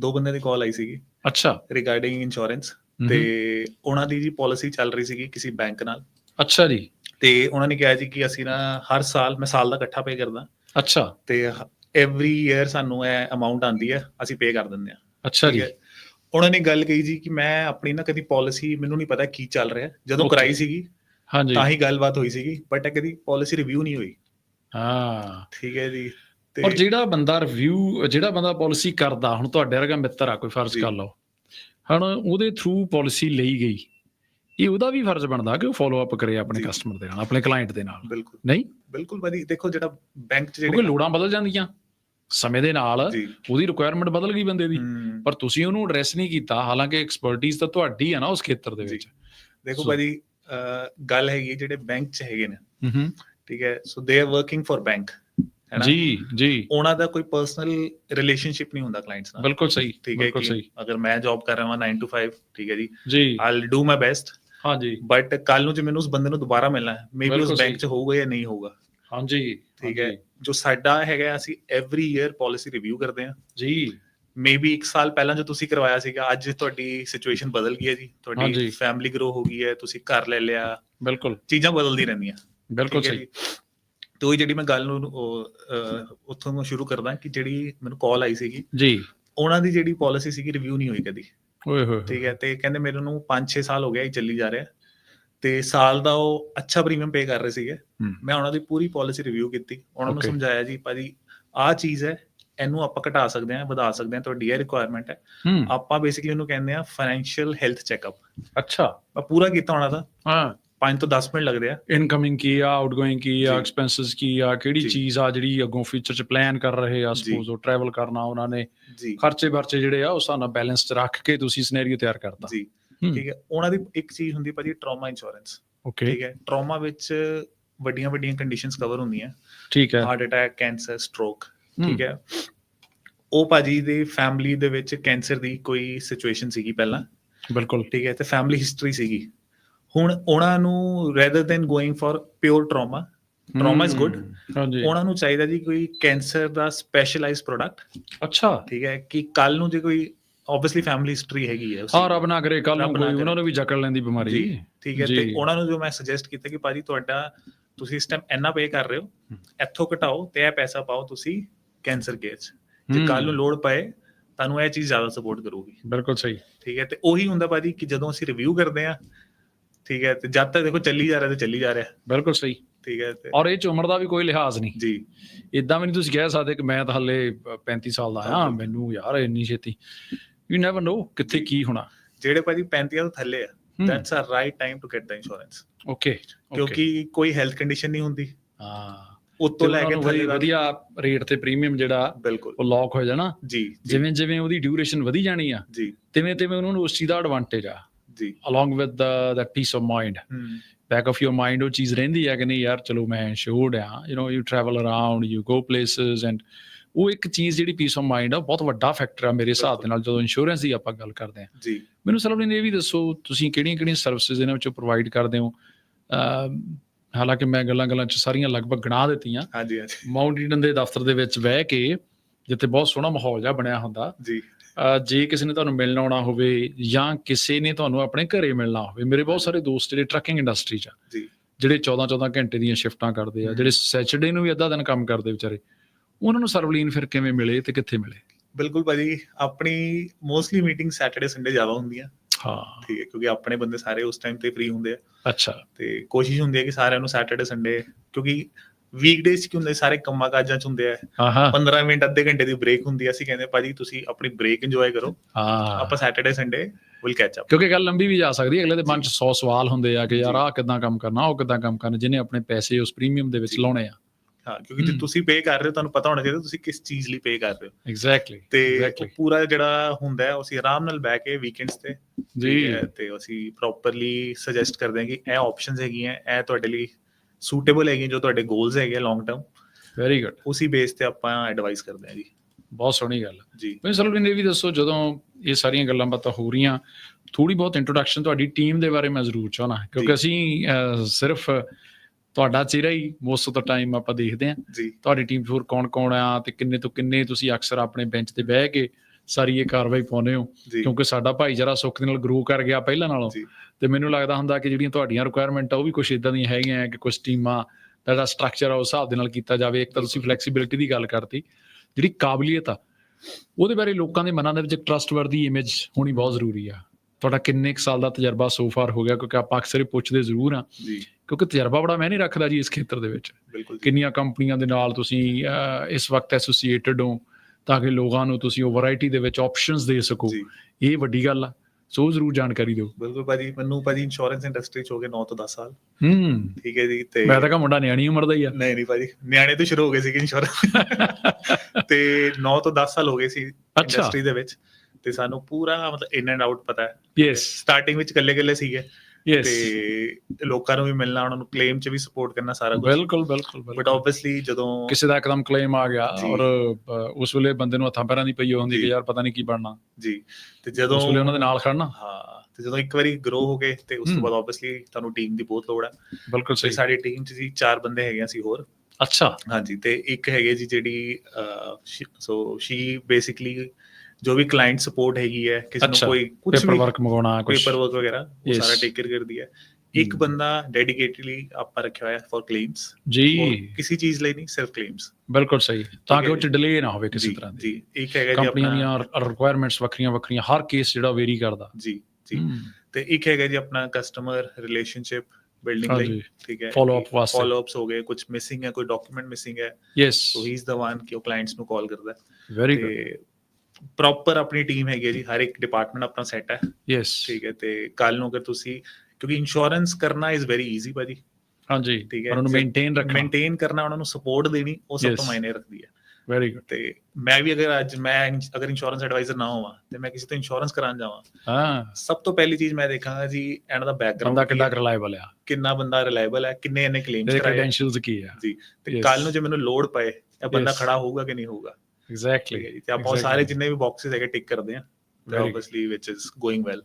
ਦੋ ਬੰਦੇ ਦੀ ਕਾਲ ਆਈ ਸੀਗੀ
ਅੱਛਾ।
ਰਿਗਾਰਡਿੰਗ ਇੰਸ਼ੋਰੈਂਸ ਤੇ ਉਹਨਾਂ ਦੀ ਜੀ ਪਾਲਿਸੀ ਚੱਲ ਰਹੀ ਸੀਗੀ ਕਿਸੇ ਬੈਂਕ ਨਾਲ।
ਅੱਛਾ ਜੀ।
ਤੇ ਉਹਨਾਂ ਨੇ ਕਿਹਾ ਜੀ ਕਿ ਅਸੀਂ ਨਾ ਹਰ ਸਾਲ ਮੈਂ ਸਾਲ ਦਾ ਇਕੱਠਾ ਪੇ ਕਰਦਾ।
ਅੱਛਾ।
ਤੇ ਐਵਰੀ ਈਅਰ ਸਾਨੂੰ ਇਹ ਅਮਾਉਂਟ ਆਂਦੀ ਹੈ ਅਸੀਂ ਪੇ ਕਰ ਦਿੰਦੇ ਆ
ਅੱਛਾ ਜੀ।
ਉਹਨਾਂ ਨੇ ਗੱਲ ਕਹੀ ਜੀ ਕਿ ਮੈਂ ਆਪਣੀ ਨਾ ਕਦੀ ਪਾਲਿਸੀ ਮੈਨੂੰ ਨਹੀਂ ਪਤਾ ਕੀ ਚੱਲ ਰਿਹਾ। ਜਦੋਂ. ਕਰਾਈ ਸੀਗੀ
ਹਾਂਜੀ।
ਤਾਂ ਹੀ ਗੱਲਬਾਤ ਹੋਈ ਸੀਗੀ ਬਟ ਕਦੀ ਪਾਲਿਸੀ ਰਿਵਿਊ ਨਹੀਂ ਹੋਈ।
ਹਾਂ।
ਠੀਕ ਹੈ ਜੀ। ਤੇ
ਔਰ ਜਿਹੜਾ ਬੰਦਾ ਰਿਵਿਊ ਜਿਹੜਾ ਬੰਦਾ ਪਾਲਿਸੀ ਕਰਦਾ ਹੁਣ ਤੁਹਾਡੇ ਵਰਗਾ ਮਿੱਤਰ ਆ ਕੋਈ ਫਰਜ਼। ਕਰ ਲਓ। ਹੁਣ ਉਹਦੇ ਥਰੂ ਪਾਲਿਸੀ ਲਈ ਗਈ। ਇਹ ਉਹਦਾ ਵੀ ਫਰਜ਼ ਬਣਦਾ ਕਿ ਉਹ ਫਾਲੋ ਅਪ ਕਰੇ ਆਪਣੇ। ਕਸਟਮਰ ਦੇ ਨਾਲ ਆਪਣੇ ਕਲਾਇੰਟ ਦੇ ਨਾਲ।
ਬਿਲਕੁਲ।
ਨਹੀਂ?
ਬਿਲਕੁਲ ਭਾਜੀ ਦੇਖੋ ਜਿਹੜਾ ਬੈਂਕ ਚ
ਕਿਉਂਕਿ
ਜਿਹੜੇ
ਲੋੜਾਂ ਬਦਲ ਜਾਂਦੀਆਂ। ਸਮੇਂ ਦੇ ਨਾਲ ਉਹਦੀ ਰਿਕੁਆਇਰਮੈਂਟ ਬਦਲ ਗਈ ਬੰਦੇ ਦੀ। ਪਰ ਤੁਸੀਂ ਉਹਨੂੰ ਐਡਰੈਸ ਨਹੀਂ ਕੀਤਾ ਹਾਲਾਂਕਿ ਐਕਸਪਰਟਿਜ਼ ਤਾਂ ਤੁਹਾਡੀ ਆ ਨਾ ਉਸ ਖੇਤਰ ਦੇ। ਵਿੱਚ।
ਦੇਖੋ ਭਾਜੀ ਗੱਲ ਹੈਗੀ ਹੈ ਜਿਹੜੇ ਬੈਂਕ ਚ ਹੈਗੇ ਨੇ।
ਹੂੰ ਹੂੰ।
ਠੀਕ ਹੈ? ਸੋ they are working for bank ਹੈ
ਜੀ ਜੀ।
ਉਹਨਾਂ ਦਾ ਕੋਈ ਪਰਸਨਲ ਰਿਲੇਸ਼ਨਸ਼ਿਪ ਨਹੀਂ ਹੁੰਦਾ ਕਲਾਇੰਟਸ ਨਾਲ।
ਬਿਲਕੁਲ ਸਹੀ
ਠੀਕ ਹੈ
ਬਿਲਕੁਲ ਸਹੀ।
ਅਗਰ ਮੈਂ ਜੌਬ ਕਰ ਰਿਹਾ ਹਾਂ 9 to 5 ਠੀਕ ਹੈ ਜੀ।
ਜੀ।
I will do my best
ਹਾਂਜੀ।
ਬਟ ਕੱਲ ਨੂੰ ਜੇ ਮੈਨੂੰ ਉਸ ਬੰਦੇ ਨੂੰ ਦੁਬਾਰਾ ਮਿਲਣਾ ਹੈ ਮੇਬੀ ਉਸ ਬੈਂਕ। ਚ ਹੋਊਗਾ ਜਾਂ ਨਹੀਂ ਹੋਊਗਾ।
ਹਾਂਜੀ
ਠੀਕ ਹੈ। ਜੋ ਸਾਡਾ ਹੈਗਾ ਅਸੀਂ ਐਵਰੀ ਈਅਰ ਪਾਲਿਸੀ ਰਿਵਿਊ ਕਰਦੇ ਹਾਂ।
ਜੀ।
ਮੇਬੀ 1 ਸਾਲ ਪਹਿਲਾਂ ਜੋ ਤੁਸੀਂ ਕਰਵਾਇਆ ਸੀਗਾ ਅੱਜ ਤੁਹਾਡੀ ਸਿਚੁਏਸ਼ਨ ਬਦਲ ਗਈ ਹੈ ਜੀ। ਤੁਹਾਡੀ। ਫੈਮਿਲੀ ਗਰੋ ਹੋ ਗਈ ਹੈ ਤੁਸੀਂ ਘਰ ਲੈ ਲਿਆ।
ਬਿਲਕੁਲ।
ਚੀਜ਼ਾਂ ਬਦਲਦੀ ਰਹਿੰਦੀਆਂ।
ਬਿਲਕੁਲ ਸਹੀ।
ਤੇ ਉਹ ਜਿਹੜੀ ਮੈਂ ਗੱਲ ਨੂੰ ਉੱਥੋਂ ਮੈਂ ਸ਼ੁਰੂ ਕਰਦਾ ਕਿ ਜਿਹੜੀ ਮੈਨੂੰ ਕਾਲ ਆਈ ਸੀਗੀ
ਜੀ।
ਉਹਨਾਂ ਦੀ ਜਿਹੜੀ ਪਾਲਿਸੀ ਸੀਗੀ ਰਿਵਿਊ ਨਹੀਂ ਹੋਈ ਕਦੀ।
ਓਏ ਹੋਏ
ਠੀਕ ਹੈ ਤੇ ਕਹਿੰਦੇ ਮੇਰੇ ਨੂੰ 5-6 ਸਾਲ ਹੋ ਗਿਆ ਇਹ ਚੱਲੀ ਜਾ ਰਿਹਾ। ਤੇ ਸਾਲ ਦਾ ਉਹ ਅੱਛਾ ਪ੍ਰੀਮੀਅਮ ਪੇ ਕਰ ਰਹੇ ਸੀਗੇ। ਮੈਂ ਉਹਨਾਂ ਦੀ ਪੂਰੀ ਪਾਲਿਸੀ ਰਿਵਿਊ ਕੀਤੀ। ਉਹਨਾਂ ਨੂੰ. ਸਮਝਾਇਆ ਜੀ ਭਾਜੀ ਆਹ ਚੀਜ਼ ਹੈ ਇਹਨੂੰ ਆਪਾਂ ਘਟਾ ਸਕਦੇ ਹਾਂ ਵਧਾ ਸਕਦੇ ਹਾਂ ਤੁਹਾਡੀ ਇਹ ਰਿਕੁਆਇਰਮੈਂਟ ਹੈ।
ਹੂੰ।
ਆਪਾਂ ਬੇਸਿਕਲੀ ਉਹਨੂੰ ਕਹਿੰਦੇ ਆ ਫਾਈਨੈਂਸ਼ੀਅਲ ਹੈਲਥ ਚੈੱਕਅਪ
ਅੱਛਾ।
ਮੈਂ ਪੂਰਾ ਕੀਤਾ ਉਹਨਾਂ ਦਾ।
ਹਾਂ।
5 ਤੋਂ 10 ਮਿੰਟ ਲੱਗਦੇ ਆ।
ਇਨਕਮਿੰਗ ਕੀ ਆ ਆਊਟਗੋਇੰਗ ਕੀ ਆ। ਐਕਸਪੈਂਸਸ ਕੀ ਆ ਕਿਹੜੀ। ਚੀਜ਼ ਆ ਜਿਹੜੀ ਅੱਗੋਂ ਫਿਊਚਰ ਚ ਪਲਾਨ ਕਰ ਰਹੇ ਆ। ਸਪੋਜ਼ ਉਹ ਟਰੈਵਲ ਕਰਨਾ ਉਹਨਾਂ ਨੇ। ਖਰਚੇ ਵਰਚੇ ਜਿਹੜੇ ਆ ਉਸ ਨਾਲ ਬੈਲੈਂਸ ਚ ਰੱਖ ਕੇ ਤੁਸੀਂ ਸਿਨੈਰੀਓ ਤਿਆਰ ਕਰਤਾ।
ਜੀ। ਠੀਕ ਹੈ। ਉਹਨਾਂ ਦੀ ਇੱਕ ਚੀਜ਼ ਹੁੰਦੀ ਭਾਜੀ ਟਰਾਮਾ ਇੰਸ਼ੋਰੈਂਸ
ਓਕੇ
ਠੀਕ ਹੈ। ਟਰਾਮਾ ਵਿੱਚ ਵੱਡੀਆਂ ਵੱਡੀਆਂ ਕੰਡੀਸ਼ਨਸ ਕਵਰ ਹੁੰਦੀਆਂ।
ਠੀਕ ਹੈ।
ਹਾਰਟ ਅਟੈਕ ਕੈਂਸਰ ਸਟ੍ਰੋਕ ਠੀਕ ਹੈ। ਉਹ ਭਾਜੀ ਦੇ ਫੈਮਿਲੀ ਦੇ ਵਿੱਚ ਕੈਂਸਰ ਦੀ ਕੋਈ ਸਿਚੁਏਸ਼ਨ ਸੀਗੀ ਪਹਿਲਾਂ।
ਬਿਲਕੁਲ।
ਠੀਕ ਹੈ। ਤੇ ਫੈਮਿਲੀ ਹਿਸਟਰੀ ਸੀਗੀ। ਹੁਣ ਉਹਨਾਂ ਨੂੰ rather than going for pure trauma is good.
ਹੂੰ, ਹਾਂਜੀ
ਉਹਨਾਂ ਨੂੰ ਚਾਹੀਦਾ ਜੀ ਕੋਈ ਕੈਂਸਰ ਦਾ ਸਪੈਸ਼ਲਾਈਜ਼ਡ ਪ੍ਰੋਡਕਟ
ਅੱਛਾ
ਠੀਕ ਹੈ ਕਿ ਕੱਲ ਨੂੰ ਜੇ ਕੋਈ ਆਬਵੀਅਸਲੀ ਫੈਮਿਲੀ ਹਿਸਟਰੀ ਹੈਗੀ ਹੈ ਉਸ
ਹਾਂ ਰੱਬ ਨਾ ਕਰੇ ਕੱਲ ਨੂੰ ਕੋਈ। ਉਹਨਾਂ ਨੂੰ ਵੀ ਜਕੜ ਲੈਂਦੀ ਬਿਮਾਰੀ
ਜੀ, ਠੀਕ ਹੈ। ਤੇ ਉਹਨਾਂ ਨੂੰ ਜੋ ਮੈਂ ਸੁਜੈਸਟ ਕੀਤਾ ਕਿ ਭਾਜੀ ਤੁਹਾਡਾ ਤੁਸੀਂ ਇਸ ਟਾਈਮ ਇੰਨਾ ਪੇ ਕਰ ਰਹੇ ਹੋ। ਇੱਥੋਂ ਘਟਾਓ ਤੇ ਇਹ ਪੈਸਾ ਪਾਓ ਤੁਸੀਂ ਕੈਂਸਰ ਕੇਅਰ 'ਚ ਜੇ ਕੱਲ ਨੂੰ ਲੋੜ ਪਏ ਤੁਹਾਨੂੰ ਇਹ ਚੀਜ਼ ਜ਼ਿਆਦਾ ਸਪੋਰਟ ਕਰੂਗੀ
ਬਿਲਕੁਲ ਸਹੀ
ਠੀਕ ਹੈ ਤੇ ਉਹੀ ਹੁੰਦਾ ਭਾਜੀ ਕਿ ਜਦੋਂ ਅਸੀਂ ਰਿਵਿਊ ਕਰਦੇ ਆ ਠੀਕ ਹੈ ਤੇ ਜਦ ਤੱਕ ਦੇਖੋ ਚੱਲੀ ਜਾ ਰਿਹਾ ਤੇ ਚੱਲੀ ਜਾ ਰਿਹਾ।
ਬਿਲਕੁਲ ਸਹੀ।
ਠੀਕ ਹੈ ਤੇ
ਔਰ ਇਹ ਚ ਉਮਰ ਦਾ ਵੀ ਕੋਈ ਲਿਹਾਜ਼ ਨਹੀਂ।
ਜੀ।
ਇਦਾਂ ਵੀ ਨਹੀਂ ਤੁਸੀਂ ਕਹਿ ਸਕਦੇ ਕਿ ਮੈਂ ਤਾਂ ਹੱਲੇ 35 ਸਾਲ ਦਾ ਆ। ਮੈਨੂੰ ਯਾਰ ਇੰਨੀ ਛੇਤੀ। ਯੂ ਨੈਵਰ ਨੋ ਕਿੱਥੇ। ਕੀ ਹੋਣਾ।
ਜਿਹੜੇ ਭਾਜੀ 35 ਤੋਂ ਥੱਲੇ ਆ। That's a right time to get the insurance
okay
ਕਿਉਂਕਿ ਕੋਈ ਹੈਲਥ ਕੰਡੀਸ਼ਨ ਨਹੀਂ ਹੁੰਦੀ।
ਹਾਂ।
ਉਤੋਂ ਲੈ ਕੇ ਥੱਲੇ
ਵਧੀਆ ਰੇਟ ਤੇ ਪ੍ਰੀਮੀਅਮ ਜਿਹੜਾ ਉਹ ਲੌਕ ਹੋ ਜਾਣਾ।
ਜੀ,
ਜਿਵੇਂ ਜਿਵੇਂ ਉਹਦੀ ਡਿਊਰੇਸ਼ਨ ਵਧੀ ਜਾਣੀ ਆ
ਜੀ।
ਤਿਵੇਂ ਤਿਵੇਂ ਉਹਨਾਂ ਨੂੰ ਉਸ ਚੀਜ਼ ਦਾ ਐਡਵਾਂਟੇਜ ਆ।
ਜੀ।
The that peace of mind.
ਹੂੰ।
Back of your mind ਉਹ ਚੀਜ਼ ਰਹਿੰਦੀ ਆ ਕਿ ਨਹੀਂ ਯਾਰ ਚਲੋ ਮੈਂ ਇੰਸ਼ੋਰਡ ਆ। You know you travel around you go places and ਉਹ ਇੱਕ ਚੀਜ਼ ਜਿਹੜੀ ਪੀਸ ਆਫ ਮਾਈਂਡ ਆ ਬਹੁਤ ਵੱਡਾ ਫੈਕਟਰ ਆ ਮੇਰੇ ਹਿਸਾਬ ਦੇ ਨਾਲ ਜਦੋਂ ਇੰਸ਼ੋਰੈਂਸ ਦੀ ਆਪਾਂ ਗੱਲ ਕਰਦੇ ਆ।
ਜੀ।
ਮੈਨੂੰ ਸਲਵਨ ਇਹ ਵੀ ਦੱਸੋ ਤੁਸੀਂ ਕਿਹੜੀਆਂ ਕਿਹੜੀਆਂ ਸਰਵਿਸਿਜ਼ ਇਹਨਾਂ ਵਿੱਚੋਂ ਪ੍ਰੋਵਾਈਡ ਕਰਦੇ ਹੋ? ਹਾਲਾਂਕਿ ਮੈਂ ਗੱਲਾਂ ਗੱਲਾਂ ਚ ਸਾਰੀਆਂ ਲਗਭਗ ਗਣਾ ਦਿੱਤੀਆਂ।
ਹਾਂਜੀ ਹਾਂਜੀ।
ਮਾਊਂਟ ਈਡਨ ਦੇ ਦਫ਼ਤਰ ਦੇ ਵਿੱਚ ਬਹਿ ਕੇ ਜਿੱਥੇ ਬਹੁਤ ਸੋਹਣਾ ਮਾਹੌਲ ਜਿਹਾ ਬਣਿਆ ਹੁੰਦਾ।
ਜੀ।
ਜੇ ਕਿਸੇ ਨੇ ਤੁਹਾਨੂੰ ਮਿਲਣ ਆਉਣਾ ਹੋਵੇ ਜਾਂ ਕਿਸੇ ਨੇ ਤੁਹਾਨੂੰ ਆਪਣੇ ਘਰੇ ਮਿਲਣਾ ਹੋਵੇ ਮੇਰੇ ਬਹੁਤ ਸਾਰੇ ਦੋਸਤ ਜਿਹੜੇ ਟਰੱਕਿੰਗ ਇੰਡਸਟਰੀ 'ਚ
ਜੀ।
ਜਿਹੜੇ 14 14 ਘੰਟੇ ਦੀਆਂ ਸ਼ਿਫਟਾਂ ਕਰਦੇ ਆ। ਜਿਹੜੇ ਸੈਚਰਡੇ ਨੂੰ ਵੀ ਅੱਧਾ ਦਿਨ ਕੰਮ ਕਰਦੇ ਵਿਚਾਰੇ ਉਹਨਾਂ ਨੂੰ ਸਰਵਲੀਨ ਫਿਰ ਕਿਵੇਂ ਮਿਲੇ ਤੇ ਕਿੱਥੇ ਮਿਲੇ?
ਬਿਲਕੁਲ ਭਾਜੀ ਆਪਣੀ ਮੋਸਟਲੀ ਮੀਟਿੰਗ ਸੈਟਰਡੇ ਸੰਡੇ ਜ਼ਿਆਦਾ ਹੁੰਦੀਆਂ।
ਹਾਂ।
ਠੀਕ ਹੈ ਕਿਉਂਕਿ ਆਪਣੇ ਬੰਦੇ ਸਾਰੇ ਉਸ ਟਾਈਮ ਤੇ ਫ੍ਰੀ ਹੁੰਦੇ ਆ।
ਅੱਛਾ।
ਤੇ ਕੋਸ਼ਿਸ਼ ਹੁੰਦੀ ਹੈ ਕਿ ਸਾਰਿਆਂ ਨੂੰ ਸੈਟਰਡੇ ਸੰਡੇ ਕਿਉਂਕਿ ਵੀਕਡੇਜ਼ ਕੀ ਹੁੰਦੇ ਸਾਰੇ ਕੰਮਾਂ ਕਾਜਾਂ ਚ ਹੁੰਦੇ ਆ।
ਹਾਂ ਹਾਂ।
15 ਮਿੰਟ ਅੱਧੇ ਘੰਟੇ ਦੀ ਬ੍ਰੇਕ ਹੁੰਦੀ ਹੈ ਅਸੀਂ ਕਹਿੰਦੇ ਭਾਜੀ ਤੁਸੀਂ ਆਪਣੀ ਬ੍ਰੇਕ ਇੰਜੋਏ ਕਰੋ।
ਹਾਂ।
ਆਪਾਂ Saturday Sunday will catch up
ਕਿਉਂਕਿ ਗੱਲ ਲੰਬੀ ਵੀ ਜਾ ਸਕਦੀ ਹੈ। ਅਗਲੇ ਦੇ ਮਨ 'ਚ 100 ਸਵਾਲ ਹੁੰਦੇ ਆ ਕਿ ਯਾਰ ਆਹ ਕਿੱਦਾਂ ਕੰਮ ਕਰਨਾ ਉਹ ਕਿੱਦਾਂ ਕੰਮ ਕਰਨਾ ਜਿਹਨੇ ਆਪਣੇ ਪੈਸੇ ਉਸ ਪ੍ਰੀਮੀਅਮ ਦੇ ਵਿੱਚ। ਲਾਉਣੇ ਆ।
ਹਾਂ ਕਿਉਂਕਿ ਜੇ। ਤੁਸੀਂ ਪੇ ਕਰ ਰਹੇ ਹੋ ਤੁਹਾਨੂੰ ਪਤਾ ਹੋਣਾ ਚਾਹੀਦਾ ਤੁਸੀਂ ਕਿਸ ਚੀਜ਼ ਲਈ ਪੇ ਕਰ ਰਹੇ ਹੋ।
ਐਗਜ਼ੈਕਟਲੀ
ਤੇ ਪੂਰਾ ਜਿਹੜਾ ਹੁੰਦਾ ਹੈ ਅਸੀਂ ਆਰਾਮ ਨਾਲ ਬਹਿ ਕੇ ਵੀਕਐਂਡਸ ਤੇ
ਜੀ।
ਤੇ ਅਸੀਂ ਪ੍ਰੋਪਰਲੀ ਸੁਜੈਸਟ ਕਰਦੇ ਹਾਂ ਕਿ ਇਹ ਆਪਸ਼ਨਸ ਹੈਗੀਆਂ ਇਹ ਤੁਹਾਡੇ ਲਈ ਸੂਟੇਬਲ ਹੈਗੀਆਂ ਜੋ ਤੁਹਾਡੇ ਗੋਲਸ ਹੈਗੇ ਲੌਂਗ ਟਰਮ
ਵੈਰੀ ਗੁੱਡ
ਉਸੇ ਬੇਸ ਤੇ ਆਪਾਂ ਐਡਵਾਈਸ ਕਰਦੇ ਹਾਂ ਜੀ।
ਬਹੁਤ ਸੋਹਣੀ ਗੱਲ।
ਜੀ।
ਮੈਂ ਸਰਵਿੰਦ ਇਹ ਵੀ ਦੱਸੋ ਜਦੋਂ ਇਹ ਸਾਰੀਆਂ ਗੱਲਾਂ ਬਾਤਾਂ ਹੋ ਰਹੀਆਂ ਥੋੜੀ ਬਹੁਤ ਇੰਟਰੋਡਕਸ਼ਨ ਤੁਹਾਡੀ ਟੀਮ ਦੇ ਬਾਰੇ ਮੈਂ ਜ਼ਰੂਰ ਚਾਹਣਾ ਕਿਉਂਕਿ। ਅਸੀਂ ਸਿਰਫ ਤੁਹਾਡਾ ਚਿਹਰਾ ਹੀ ਮੋਸਟ ਆਫ ਦਾ ਟਾਈਮ ਆਪਾਂ ਦੇਖਦੇ ਹਾਂ। ਤੁਹਾਡੀ ਟੀਮ 'ਚ ਹੋਰ ਕੌਣ ਕੌਣ ਆ ਤੇ ਕਿੰਨੇ ਤੋਂ ਕਿੰਨੇ ਤੁਸੀਂ ਅਕਸਰ ਆਪਣੇ ਬੈਂਚ ਤੇ ਬਹਿ ਕੇ ਸਾਰੀ ਇਹ ਕਾਰਵਾਈ ਪਾਉਂਦੇ ਹੋ। ਕਿਉਂਕਿ ਸਾਡਾ ਭਾਈਚਾਰਾ ਸੁੱਖ ਦੇ ਨਾਲ ਗਰੋ ਕਰ ਗਿਆ ਪਹਿਲਾਂ ਨਾਲੋਂ। ਤੇ ਮੈਨੂੰ ਲੱਗਦਾ ਹੁੰਦਾ ਕਿ ਜਿਹੜੀਆਂ ਤੁਹਾਡੀਆਂ ਰਿਕੁਆਇਰਮੈਂਟ ਆ ਉਹ ਵੀ ਕੁਝ ਇਦਾਂ ਦੀਆਂ ਹੈਗੀਆਂ ਕਿ ਕੁਝ ਟੀਮਾਂ ਦਾ ਜਿਹੜਾ ਸਟਰਕਚਰ ਆ ਉਸ ਹਿਸਾਬ ਦੇ ਨਾਲ ਕੀਤਾ ਜਾਵੇ। ਇੱਕ ਤਾਂ ਤੁਸੀਂ ਫਲੈਕਸੀਬਿਲਿਟੀ ਦੀ ਗੱਲ ਕਰਤੀ। ਜਿਹੜੀ ਕਾਬਲੀਅਤ ਆ ਉਹਦੇ ਬਾਰੇ ਲੋਕਾਂ ਦੇ ਮਨਾਂ ਦੇ ਵਿੱਚ ਟਰਸਟਵਰਦੀ ਇਮੇਜ ਹੋਣੀ ਬਹੁਤ ਜ਼ਰੂਰੀ ਆ। ਤੁਹਾਡਾ ਕਿੰਨੇ ਕੁ ਸਾਲ ਦਾ ਤਜਰਬਾ ਸੋ ਫਾਰ ਹੋ ਗਿਆ ਕਿਉਂਕਿ ਆਪਾਂ ਅਕਸਰ ਹੀ ਪੁੱਛਦੇ ਜ਼ਰੂਰ ਆ।
ਜੀ।
ਕਿਉਂਕਿ ਤਜਰਬਾ ਬੜਾ ਮੈਂ ਨਹੀਂ ਰੱਖਦਾ ਜੀ ਇਸ ਖੇਤਰ ਦੇ ਵਿੱਚ। ਕਿੰਨੀਆਂ ਕੰਪਨੀਆਂ ਦੇ ਨਾਲ ਤੁਸੀਂ ਇਸ ਵਕਤ ਐਸੋਸੀਏਟਡ ਹੋ। ਤਾਂ ਕਿ ਲੋਕਾਂ ਨੂੰ ਤੁਸੀਂ ਉਹ ਵੈਰਾਈਟੀ ਦੇ ਵਿੱਚ ਆਪਸ਼ਨਸ ਦੇ ਸਕੋ। ਇਹ ਵੱਡੀ ਗੱਲ ਆ। ਸੋ ਜ਼ਰੂਰ ਜਾਣਕਾਰੀ ਦਿਓ।
ਬਿਲਕੁਲ ਭਾਜੀ ਮੈਨੂੰ ਭਾਜੀ ਇੰਸ਼ੋਰੈਂਸ ਇੰਡਸਟਰੀ ਚ ਹੋ ਗਏ 9 ਤੋਂ 10 ਸਾਲ।
ਹੂੰ।
ਠੀਕ ਹੈ ਜੀ ਤੇ
ਮੈਂ ਤਾਂ ਕਹਾ ਮੁੰਡਾ ਨਿਆਣੀ ਉਮਰ ਦਾ ਹੀ ਆ।
ਨਹੀਂ ਨਹੀਂ ਭਾਜੀ ਨਿਆਣੇ ਤੋਂ ਸ਼ੁਰੂ ਹੋ ਗਏ ਸੀ ਇੰਸ਼ੋਰੈਂਸ (laughs) ਤੇ 9 ਤੋਂ 10 ਸਾਲ ਹੋ ਗਏ ਸੀ ਇੰਡਸਟਰੀ ਦੇ ਵਿੱਚ। ਤੇ ਸਾਨੂੰ ਪੂਰਾ ਮਤਲਬ ਇਨ ਐਂਡ ਆਊਟ ਪਤਾ ਹੈ।
ਯੈਸ
ਸਟਾਰਟਿੰਗ ਵਿੱਚ ਇਕੱਲੇ ਇਕੱਲੇ ਸੀਗੇ। ਤੇ ਲੋਕਾਂ ਨੂੰ ਵੀ ਮਿਲਣਾ ਉਹਨਾਂ ਨੂੰ ਕਲੇਮ ਚ ਵੀ ਸਪੋਰਟ ਕਰਨਾ ਸਾਰਾ ਕੁਝ
ਬਿਲਕੁਲ ਬਿਲਕੁਲ
ਬਟ ਆਬਵੀਅਸਲੀ ਜਦੋਂ
ਕਿਸੇ ਦਾ ਇੱਕਦਮ ਕਲੇਮ ਆ ਗਿਆ। ਔਰ ਉਸ ਵੇਲੇ ਬੰਦੇ ਨੂੰ ਹੱਥਾਂ ਪੈਰਾਂ ਦੀ ਪਈ ਹੁੰਦੀ ਕਿ। ਯਾਰ ਪਤਾ ਨਹੀਂ ਕੀ ਬਣਨਾ।
ਜੀ। ਤੇ ਜਦੋਂ
ਉਸ ਵੇਲੇ ਉਹਨਾਂ ਦੇ ਨਾਲ ਖੜਨਾ।
ਹਾਂ ਤੇ ਜਦੋਂ ਇੱਕ ਵਾਰੀ ਗਰੋ ਹੋ ਗਏ ਤੇ ਉਸ ਤੋਂ। ਬਾਅਦ ਆਬਵੀਅਸਲੀ ਤੁਹਾਨੂੰ ਟੀਮ ਦੀ ਬਹੁਤ ਲੋੜ ਹੈ
ਬਿਲਕੁਲ ਸਹੀ।
ਸਾਡੀ ਟੀਮ ਚ ਜੀ ਚਾਰ ਬੰਦੇ ਹੈਗੇ ਸੀ ਹੋਰ।
ਅੱਛਾ।
ਹਾਂਜੀ ਤੇ ਇੱਕ ਹੈਗੇ ਜੀ ਜਿਹੜੀ ਸੋ ਸ਼ੀ ਬੇਸਿਕਲੀ ਜੋ ਵੀ ਕਲਾਇੰਟ ਸਪੋਰਟ ਹੈਗੀ ਹੈ ਕਿਸੇ ਨੂੰ ਕੋਈ ਕੁਝ
ਪੇਪਰ ਵਰਕ ਮੰਗਾਉਣਾ ਕੁਝ
ਪੇਪਰ ਵਰਕ ਵਗੈਰਾ ਉਹ. ਸਾਰਾ ਟੇਕ ਕੇਅਰ ਕਰਦੀ ਹੈ। ਇੱਕ। ਬੰਦਾ ਡੈਡੀਕੇਟਡਲੀ ਆਪਾਂ ਰੱਖਿਆ ਹੋਇਆ ਫॉर ਕਲੇਮਸ
ਜੀ।
ਕਿਸੇ ਚੀਜ਼ ਲਈ ਨਹੀਂ ਸਿਰਫ ਕਲੇਮਸ
ਬਿਲਕੁਲ ਸਹੀ। ਤਾਂ ਕਿ ਉਹ ਚ ਡਿਲੇ ਨਾ ਹੋਵੇ ਕਿਸੇ ਤਰ੍ਹਾਂ ਦੀ।
ਜੀ। ਇੱਕ ਹੈਗਾ ਜੀ
ਕੰਪਨੀਆਂ
ਆਪਣਾ
ਦੀਆਂ ਰਿਕੁਆਇਰਮੈਂਟਸ ਵੱਖਰੀਆਂ ਵੱਖਰੀਆਂ ਹਰ ਕੇਸ ਜਿਹੜਾ ਵੇਰੀ ਕਰਦਾ।
ਜੀ ਜੀ। ਤੇ ਇੱਕ ਹੈਗਾ ਜੀ ਆਪਣਾ ਕਸਟਮਰ ਰਿਲੇਸ਼ਨਸ਼ਿਪ ਬਿਲਡਿੰਗ ਲਈ ਠੀਕ ਹੈ।
Follow up ਵਾਸਤੇ।
ਫਾਲੋ ਅਪਸ ਹੋ ਗਏ ਕੁਝ ਮਿਸਿੰਗ ਹੈ ਕੋਈ ਡਾਕੂਮੈਂਟ ਮਿਸਿੰਗ ਹੈ।
Yes
so he is the one ਕਿ ਉਹ ਕਲਾਇੰਟਸ ਨੂੰ ਕਾਲ ਕਰਦਾ ਹੈ।
ਵੈਰੀ ਗੁੱਡ
ਪ੍ਰੋਪਰ ਆਪਣੀ ਟੀਮ ਹੈਗੀ ਹੈ ਜੀ ਹਰ ਇੱਕ ਡਿਪਾਰਟਮੈਂਟ ਆਪਣਾ ਸੈੱਟ ਹੈ।
ਯੈਸ
ਠੀਕ ਹੈ ਤੇ ਕੱਲ ਨੂੰ ਅਗਰ ਤੁਸੀਂ ਕਿਉਂਕਿ ਇੰਸ਼ੋਰੈਂਸ ਕਰਨਾ ਇਜ਼ ਵੈਰੀ ਈਜ਼ੀ ਭਾਜੀ।
ਹਾਂਜੀ
ਠੀਕ ਹੈ।
ਉਹਨਾਂ ਨੂੰ ਮੇਨਟੇਨ ਰੱਖਣਾ।
ਮੇਨਟੇਨ ਕਰਨਾ ਉਹਨਾਂ ਨੂੰ ਸਪੋਰਟ ਦੇਣੀ ਉਹ ਸਭ ਤੋਂ. ਮਾਇਨੇ ਰੱਖਦੀ ਹੈ।
ਵੈਰੀ ਗੁੱਡ
ਤੇ ਮੈਂ ਵੀ ਅਗਰ ਅੱਜ ਮੈਂ ਅਗਰ ਇੰਸ਼ੋਰੈਂਸ ਐਡਵਾਈਜ਼ਰ ਨਾ ਹੋਵਾਂ ਤੇ ਮੈਂ ਕਿਸੇ ਤੋਂ ਇੰਸ਼ੋਰੈਂਸ ਕਰਾਉਣ ਜਾਵਾਂ
ਹਾਂ।
ਸਭ ਤੋਂ ਪਹਿਲੀ ਚੀਜ਼ ਮੈਂ ਦੇਖਾਂਗਾ ਜੀ ਇਹਨਾਂ ਦਾ ਬੈਕਗ੍ਰਾਉਂਡ
ਬੰਦਾ ਕਿੰਨਾ ਰਿਲਾਇਬਲ ਆ।
ਕਿੰਨਾ ਬੰਦਾ ਰਿਲਾਇਬਲ ਹੈ ਕਿੰਨੇ ਇਹਨੇ ਕਲੇਮਸ ਕਰਾਏ
ਕ੍ਰੈਡੈਂਸ਼ੀਅਲਸ ਕੀ ਆ।
ਜੀ ਤੇ. ਕੱਲ ਨੂੰ ਜੇ ਮੈਨੂੰ ਲੋਡ ਪਏ ਇਹ ਬੰਦਾ. ਖੜਾ ਹੋਊਗਾ ਕਿ ਨਹੀਂ ਹੋਊਗਾ?
ਐਗਜ਼ੈਕਟਲੀ
ਤੇ ਆਪਾਂ. ਸਾਰੇ ਜਿੰਨੇ ਵੀ ਬਾਕਸਸ ਹੈਗੇ ਟਿਕ ਕਰਦੇ ਆ
good.
Obviously which is going well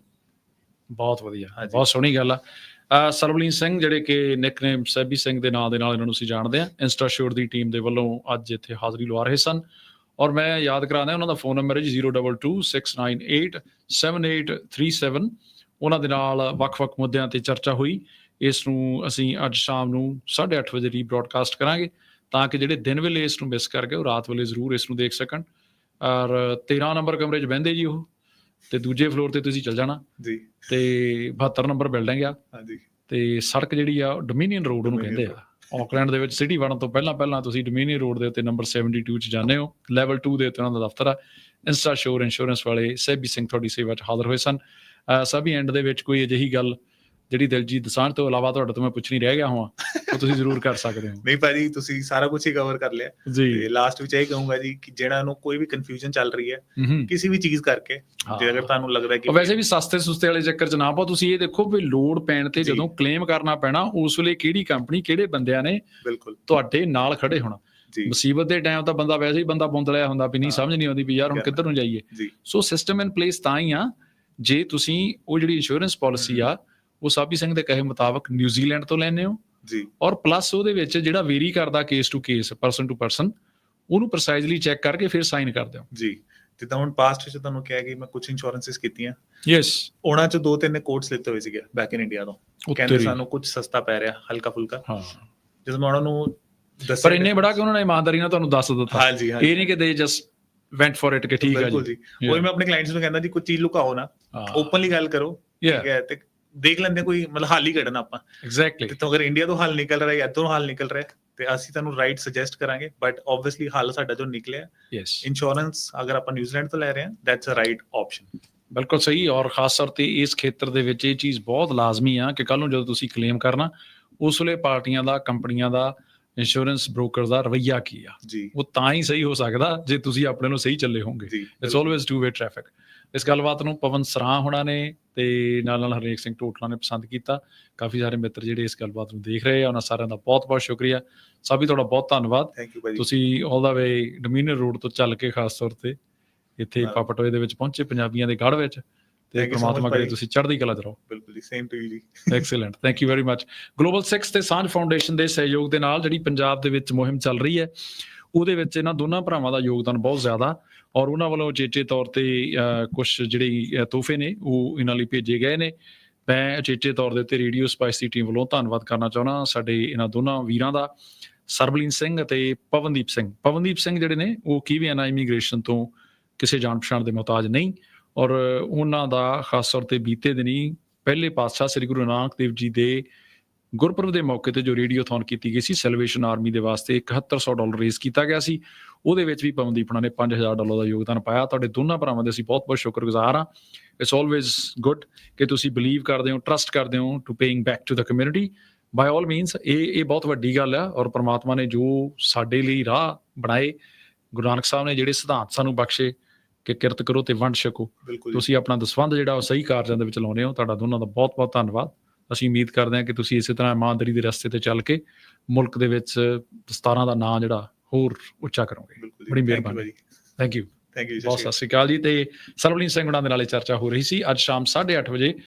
ਬਹੁਤ ਵਧੀਆ। ਬਹੁਤ ਸੋਹਣੀ ਗੱਲ ਆ। ਸਰਬਲੀਨ ਸਿੰਘ ਜਿਹੜੇ ਕਿ ਨਿਕਨੇਮ ਸੈਬੀ ਸਿੰਘ ਦੇ ਨਾਂ ਦੇ ਨਾਲ ਇਹਨਾਂ ਨੂੰ ਅਸੀਂ ਜਾਣਦੇ ਆ ਇੰਸਟਾਸ਼ੋਰ ਦੀ ਟੀਮ ਦੇ ਵੱਲੋਂ ਅੱਜ ਇੱਥੇ ਹਾਜ਼ਰੀ ਲਵਾ ਰਹੇ ਸਨ। ਔਰ ਮੈਂ ਯਾਦ ਕਰਾਉਂਦਾ ਉਹਨਾਂ ਦਾ ਫੋਨ ਨੰਬਰ ਹੈ ਜੀ 0226987837 ਉਹਨਾਂ ਦੇ ਨਾਲ ਵੱਖ-ਵੱਖ ਮੁੱਦਿਆਂ ਤੇ ਚਰਚਾ ਹੋਈ। ਇਸ ਨੂੰ ਅਸੀਂ ਅੱਜ ਸ਼ਾਮ ਨੂੰ 8:30 ਵਜੇ ਰੀਬ੍ਰਾਡਕਾਸਟ ਕਰਾਂਗੇ। ਤਾਂ ਕਿ ਜਿਹੜੇ ਦਿਨ ਵੇਲੇ ਇਸ ਨੂੰ ਮਿਸ ਕਰ ਗਏ ਉਹ ਰਾਤ ਵੇਲੇ ਜ਼ਰੂਰ ਇਸ ਨੂੰ ਦੇਖ ਸਕਣ। ਔਰ 13 ਨੰਬਰ ਕਮਰੇ 'ਚ ਬਹਿੰਦੇ ਜੀ ਉਹ ਤੇ ਦੂਜੇ ਫਲੋਰ ਤੇ ਤੁਸੀਂ ਚੱਲ ਜਾਣਾ।
ਜੀ।
ਤੇ 72 ਨੰਬਰ ਬਿਲਡਿੰਗ ਆ।
ਹਾਂਜੀ।
ਤੇ ਸੜਕ ਜਿਹੜੀ ਆ ਡੋਮੀਨੀਅਨ ਰੋਡ
Dominion
ਕਹਿੰਦੇ ਆ। ਆਕਲੈਂਡ ਦੇ ਵਿੱਚ ਸਿਟੀ ਬਣਨ ਤੋਂ ਪਹਿਲਾਂ ਪਹਿਲਾਂ ਤੁਸੀਂ ਡੋਮੀਨੀਅਨ ਰੋਡ ਦੇ ਉੱਤੇ ਨੰਬਰ 72 ਚ ਜਾਂਦੇ ਹੋ। ਲੈਵਲ 2 ਦੇ ਉੱਤੇ ਉਹਨਾਂ ਦਾ ਦਫ਼ਤਰ ਆ। ਇੰਸਟਾ ਸ਼ੋਰ ਇੰਸ਼ੋਰੈਂਸ ਵਾਲੇ ਸੈਬੀ ਸਿੰਘ ਤੁਹਾਡੀ ਸੇਵਾ 'ਚ ਹਾਜ਼ਰ ਹੋਏ ਸਨ। ਸਭੀ ਐਂਡ ਦੇ ਵਿੱਚ ਕੋਈ ਅਜਿਹੀ ਗੱਲ ਜਿਹੜੀ ਦਿਲਜੀਤ ਦਸਾਂਝ ਤੋਂ ਇਲਾਵਾ ਤੁਹਾਡੇ ਤੋਂ ਮੈਂ ਪੁੱਛਣੀ ਰਹਿ ਗਿਆ ਹਾਂ ਉਹ ਤੁਸੀਂ ਜ਼ਰੂਰ ਕਰ ਸਕਦੇ ਹੋ। (laughs)
ਨਹੀਂ ਭਾਜੀ ਤੁਸੀਂ ਸਾਰਾ ਕੁਝ ਹੀ ਕਵਰ ਕਰ ਲਿਆ।
ਜੀ।
ਤੇ ਲਾਸਟ ਵਿੱਚ ਇਹ ਕਹੂੰਗਾ ਜੀ ਕਿ ਜਿਹੜਾ ਨੂੰ ਕੋਈ ਵੀ ਕਨਫਿਊਜ਼ਨ ਚੱਲ ਰਹੀ ਹੈ ਕਿਸੇ ਵੀ ਚੀਜ਼ ਕਰਕੇ ਜੇ ਅਗਰ ਤੁਹਾਨੂੰ ਲੱਗਦਾ ਕਿ
ਵੈਸੇ ਵੀ ਸਸਤੇ ਸੁਸਤੇ ਵਾਲੇ ਚੱਕਰ 'ਚ ਨਾ ਪਾਓ ਤੁਸੀਂ ਇਹ ਦੇਖੋ ਵੀ ਲੋਡ ਪੈਣ ਤੇ। ਜਦੋਂ ਕਲੇਮ ਕਰਨਾ ਪੈਣਾ ਉਸ ਵੇਲੇ ਕਿਹੜੀ ਕੰਪਨੀ ਕਿਹੜੇ ਬੰਦਿਆਂ ਨੇ
ਬਿਲਕੁਲ।
ਤੁਹਾਡੇ ਨਾਲ ਖੜੇ ਹੋਣਾ। ਮੁਸੀਬਤ ਦੇ ਟਾਈਮ ਤਾਂ ਬੰਦਾ ਵੈਸੇ ਹੀ ਬੰਦਾ ਬੁੰਦਲਿਆ ਹੁੰਦਾ ਵੀ ਨਹੀਂ। ਸਮਝ ਨਹੀਂ ਆਉਂਦੀ ਵੀ ਯਾਰ ਹੁਣ ਕਿੱਧਰ ਨੂੰ ਜਾਈਏ। ਸੋ ਸਿਸਟਮ ਇਨ ਪਲੇਸ ਤਾਂ ਹੀ ਆ ਜੇ ਤੁਸੀਂ ਉਹ ਜਿਹੜੀ ਇੰਸ਼ੋਰੈਂਸ ਪਾਲਿਸੀ ਆ ਉਹ ਸਾਬੀ ਸਿੰਘ ਦੇ ਕਹੇ ਮੁਤਾਬਕ ਨਿਊਜ਼ੀਲੈਂਡ ਤੋਂ ਲੈਨੇ ਹੋ।
ਜੀ।
ਔਰ ਪਲੱਸ ਉਹਦੇ ਵਿੱਚ ਜਿਹੜਾ ਵੇਰੀ ਕਰਦਾ case to case person to person ਉਹਨੂੰ ਪ੍ਰੈਸਾਈਜ਼ਲੀ ਚੈੱਕ ਕਰਕੇ ਫਿਰ ਸਾਈਨ ਕਰ ਦਿਓ।
ਜੀ। ਜਿੱਦਾਂ ਹੁਣ ਪਾਸਟ ਵਿੱਚ ਤੁਹਾਨੂੰ ਕਿਹਾ ਕਿ ਮੈਂ ਕੁਝ ਇੰਸ਼ੋਰੈਂਸਸ ਕੀਤੀਆਂ।
ਯੈਸ
ਉਹਨਾਂ ਚ ਦੋ ਤਿੰਨ ਕੋਟਸ ਲਿੱਤੇ ਹੋਏ ਸੀਗੇ ਬੈਕ ਇਨ ਇੰਡੀਆ ਤੋਂ। ਕਹਿੰਦੇ ਸਾਨੂੰ ਕੁਝ ਸਸਤਾ ਪੈ ਰਿਹਾ ਹਲਕਾ ਫੁਲਕਾ।
ਹਾਂ।
ਜਦੋਂ ਮੈਂ ਉਹਨਾਂ ਨੂੰ ਦੱਸਿਆ
ਪਰ ਇੰਨੇ ਬੜਾ ਕਿ ਉਹਨਾਂ ਨੇ ਇਮਾਨਦਾਰੀ ਨਾਲ ਤੁਹਾਨੂੰ ਦੱਸ ਦਿੱਤਾ।
ਹਾਂਜੀ ਹਾਂ
ਇਹ ਨਹੀਂ ਕਿ ਦੇ ਜਸਟ ਵੈਂਟ ਫॉर ਇਟ ਕਿ ਠੀਕ ਹੈ
ਬਿਲਕੁਲ
ਜੀ।
ਜੀ। ਉਹ ਮੈਂ ਆਪਣੇ ਕਲਾਇੰਟਸ ਨੂੰ ਕਹਿੰਦਾ ਜੀ ਕੋਈ ਚੀਜ਼ ਲੁਕਾਓ ਨਾ। ਓਪਨਲੀ ਗੱਲ ਕਰੋ। ਠੀਕ ਹੈ ਤੇ ਦੇਖ ਲੈਂਦੇ ਕੋਈ ਮਤਲਬ ਹੱਲ ਹੀ ਕੱਢਣਾ ਆਪਾਂ।
ਐਗਜ਼ੈਕਟਲੀ
ਤੇ ਤੋਂ ਅਗਰ ਇੰਡੀਆ ਤੋਂ ਹੱਲ ਨਿਕਲ ਰਿਹਾ ਹੈ ਇੱਧਰੋਂ ਹੱਲ ਨਿਕਲ ਰਿਹਾ ਹੈ, ਤੇ ਅਸੀਂ ਤੁਹਾਨੂੰ ਰਾਈਟ ਸੁਜੈਸਟ ਕਰਾਂਗੇ ਬਟ ਆਬਵੀਅਸਲੀ ਹੱਲ ਸਾਡਾ ਜੋ ਨਿਕਲਿਆ
ਯੈਸ
ਇੰਸ਼ੋਰੈਂਸ ਅਗਰ ਆਪਾਂ ਨਿਊਜ਼ੀਲੈਂਡ ਤੋਂ ਲੈ ਰਹੇ ਹਾਂ ਦੈਟਸ ਅ ਰਾਈਟ ਆਪਸ਼ਨ
ਬਿਲਕੁਲ ਸਹੀ ਔਰ ਖਾਸ ਤੌਰ ਤੇ ਇਸ ਖੇਤਰ ਦੇ ਵਿੱਚ ਇਹ ਚੀਜ਼ ਬਹੁਤ ਲਾਜ਼ਮੀ ਆ ਕਿ ਕੱਲ ਨੂੰ ਜਦੋਂ ਤੁਸੀਂ ਕਲੇਮ ਕਰਨਾ ਉਸ ਵੇਲੇ ਪਾਰਟੀਆਂ ਦਾ ਕੰਪਨੀਆਂ ਦਾ ਇੰਸ਼ੋਰੈਂਸ ਬ੍ਰੋਕਰ ਦਾ ਰਵਈਆ ਕੀ ਆ?
ਜੀ।
ਉਹ ਤਾਂ ਹੀ ਸਹੀ ਹੋ ਸਕਦਾ ਜੇ ਤੁਸੀਂ ਆਪਣੇ ਨੂੰ ਸਹੀ ਚੱਲੇ ਹੋਵੋਗੇ
ਜੀ
it's always two way traffic ਇਸ ਗੱਲਬਾਤ ਨੂੰ ਪਵਨ ਸਰਾਂ ਹੋਣਾ ਨੇ ਤੇ ਨਾਲ ਨਾਲ ਹਰਨੇਕ ਸਿੰਘ ਟੋਟਲਾ ਨੇ ਪਸੰਦ ਕੀਤਾ। ਕਾਫੀ ਸਾਰੇ ਮਿੱਤਰ ਜਿਹੜੇ ਇਸ ਗੱਲਬਾਤ ਨੂੰ ਦੇਖ ਰਹੇ ਆ ਉਹਨਾਂ ਸਾਰਿਆਂ ਦਾ ਬਹੁਤ ਬਹੁਤ ਸ਼ੁਕਰੀਆ। ਸਾਬੀ ਤੁਹਾਡਾ ਬਹੁਤ ਧੰਨਵਾਦ। ਤੁਸੀਂ ਆਲ ਦਾ ਵੇ ਡੋਮੀਨਰ ਰੋਡ ਤੋਂ ਚੱਲ ਕੇ ਖਾਸ ਤੌਰ ਤੇ ਇੱਥੇ। ਪਾਪਟੋਏ ਦੇ ਵਿੱਚ ਪਹੁੰਚੇ ਪੰਜਾਬੀਆਂ ਦੇ ਗੜ ਵਿੱਚ ਤੇ ਪ੍ਰਮਾਤਮਾ ਕਰੇ। ਤੁਸੀਂ ਚੜ੍ਹਦੀ ਕਲਾ ਚ ਰਹੋ।
ਬਿਲਕੁਲ ਜੀ same to you ji.
Excellent thank you very much global 6 ਤੇ ਸਾਂਝ ਫਾਊਂਡੇਸ਼ਨ ਦੇ ਸਹਿਯੋਗ ਦੇ ਨਾਲ ਜਿਹੜੀ ਪੰਜਾਬ ਦੇ ਵਿੱਚ ਮੁਹਿੰਮ ਚੱਲ ਰਹੀ ਹੈ ਉਹਦੇ ਵਿੱਚ ਇਹਨਾਂ ਦੋਨਾਂ ਭਰਾਵਾਂ ਦਾ ਯੋਗਦਾਨ ਬਹੁਤ ਜ਼ਿਆਦਾ ਔਰ ਉਹਨਾਂ ਵੱਲੋਂ ਚੇਚੇ ਤੌਰ ਤੇ ਕੁਝ ਜਿਹੜੇ ਤੋਹਫੇ ਨੇ, ਉਹ ਇਹਨਾਂ ਲਈ ਭੇਜੇ ਗਏ ਨੇ। ਮੈਂ ਚੇਚੇ ਤੌਰ ਦੇ ਉੱਤੇ ਰੇਡੀਓ ਸਪਾਈਸੀ ਟੀਮ ਵੱਲੋਂ ਧੰਨਵਾਦ ਕਰਨਾ ਚਾਹੁੰਦਾ ਸਾਡੇ ਇਹਨਾਂ ਦੋਨਾਂ ਵੀਰਾਂ ਦਾ, ਸਰਬਲੀਨ ਸਿੰਘ ਅਤੇ ਪਵਨਦੀਪ ਸਿੰਘ। ਪਵਨਦੀਪ ਸਿੰਘ ਜਿਹੜੇ ਨੇ, ਉਹ ਕੀਵੀਆਨਾ ਇਮੀਗ੍ਰੇਸ਼ਨ ਤੋਂ ਕਿਸੇ ਜਾਣ ਪਛਾਣ ਦੇ ਮੁਹਤਾਜ ਨਹੀਂ ਔਰ ਉਹਨਾਂ ਦਾ ਖਾਸ ਤੌਰ ਤੇ ਬੀਤੇ ਦਿਨੀ ਪਹਿਲੇ ਪਾਤਸ਼ਾਹ ਸ੍ਰੀ ਗੁਰੂ ਨਾਨਕ ਦੇਵ ਜੀ ਦੇ ਗੁਰਪੁਰਬ ਦੇ ਮੌਕੇ ਤੇ ਜੋ ਰੇਡੀਓਥੌਨ ਕੀਤੀ ਗਈ ਸੀ ਸੈਲਵੇਸ਼ਨ ਆਰਮੀ ਦੇ ਵਾਸਤੇ 7100 ਡਾਲਰ ਰੇਜ਼ ਕੀਤਾ ਗਿਆ ਸੀ। ਉਹਦੇ ਵਿੱਚ ਵੀ ਪਵਨਦੀਪ ਹੁਣਾਂ ਨੇ 5000 ਡਾਲਰ ਦਾ ਯੋਗਦਾਨ ਪਾਇਆ। ਤੁਹਾਡੇ ਦੋਨਾਂ ਭਰਾਵਾਂ ਦੇ ਅਸੀਂ ਬਹੁਤ-ਬਹੁਤ ਸ਼ੁਕਰਗੁਜ਼ਾਰ ਹਾਂ। ਇਟਸ ਆਲਵੇਜ਼ ਗੁੱਡ ਕਿ ਤੁਸੀਂ ਬਲੀਵ ਕਰਦੇ ਹੋ ਟਰਸਟ ਕਰਦੇ ਹੋ to paying back to the community by all means ਇਹ ਇਹ ਬਹੁਤ ਵੱਡੀ ਗੱਲ ਆ ਔਰ ਪ੍ਰਮਾਤਮਾ ਨੇ ਜੋ ਸਾਡੇ ਲਈ ਰਾਹ ਬਣਾਏ ਗੁਰੂ ਨਾਨਕ ਸਾਹਿਬ ਨੇ ਜਿਹੜੇ ਸਿਧਾਂਤ ਸਾਨੂੰ ਬਖਸ਼ੇ ਕਿ ਕਿਰਤ ਕਰੋ ਤੇ ਵੰਡ ਛਕੋ। ਤੁਸੀਂ ਆਪਣਾ ਦਸਵੰਧ ਜਿਹੜਾ ਉਹ ਸਹੀ ਕਾਰਜਾਂ ਦੇ ਵਿੱਚ ਲਾਉਂਦੇ ਹੋ ਤੁਹਾਡਾ ਦੋਨਾਂ ਦਾ ਬਹੁਤ-ਬਹੁਤ ਧੰਨਵਾਦ। ਅਸੀਂ ਉਮੀਦ ਕਰਦੇ ਹਾਂ ਕਿ ਤੁਸੀਂ ਇਸੇ ਤਰ੍ਹਾਂ ਇਮਾਨਦਾਰੀ ਦੇ ਰਸਤੇ ਤੇ ਚੱਲ ਕੇ ਮੁਲਕ ਦੇ ਵਿੱਚ ਦਸਤਾਰਾਂ ਦਾ ਨਾਂ ਜਿਹੜਾ ਹੋਰ ਉੱਚਾ ਕਰੋਗੇ। ਬੜੀ ਮਿਹਰਬਾਨੀ। ਥੈਂਕ ਯੂ
ਥੈਂਕ ਯੂ
ਬਹੁਤ ਸਤਿ ਸ਼੍ਰੀ ਅਕਾਲ ਜੀ। ਤੇ ਸਰਵਲੀਨ ਸਿੰਘ ਹੁਣਾਂ ਦੇ ਨਾਲ ਚਰਚਾ ਹੋ ਰਹੀ ਸੀ। ਅੱਜ ਸ਼ਾਮ 8:30 ਵਜੇ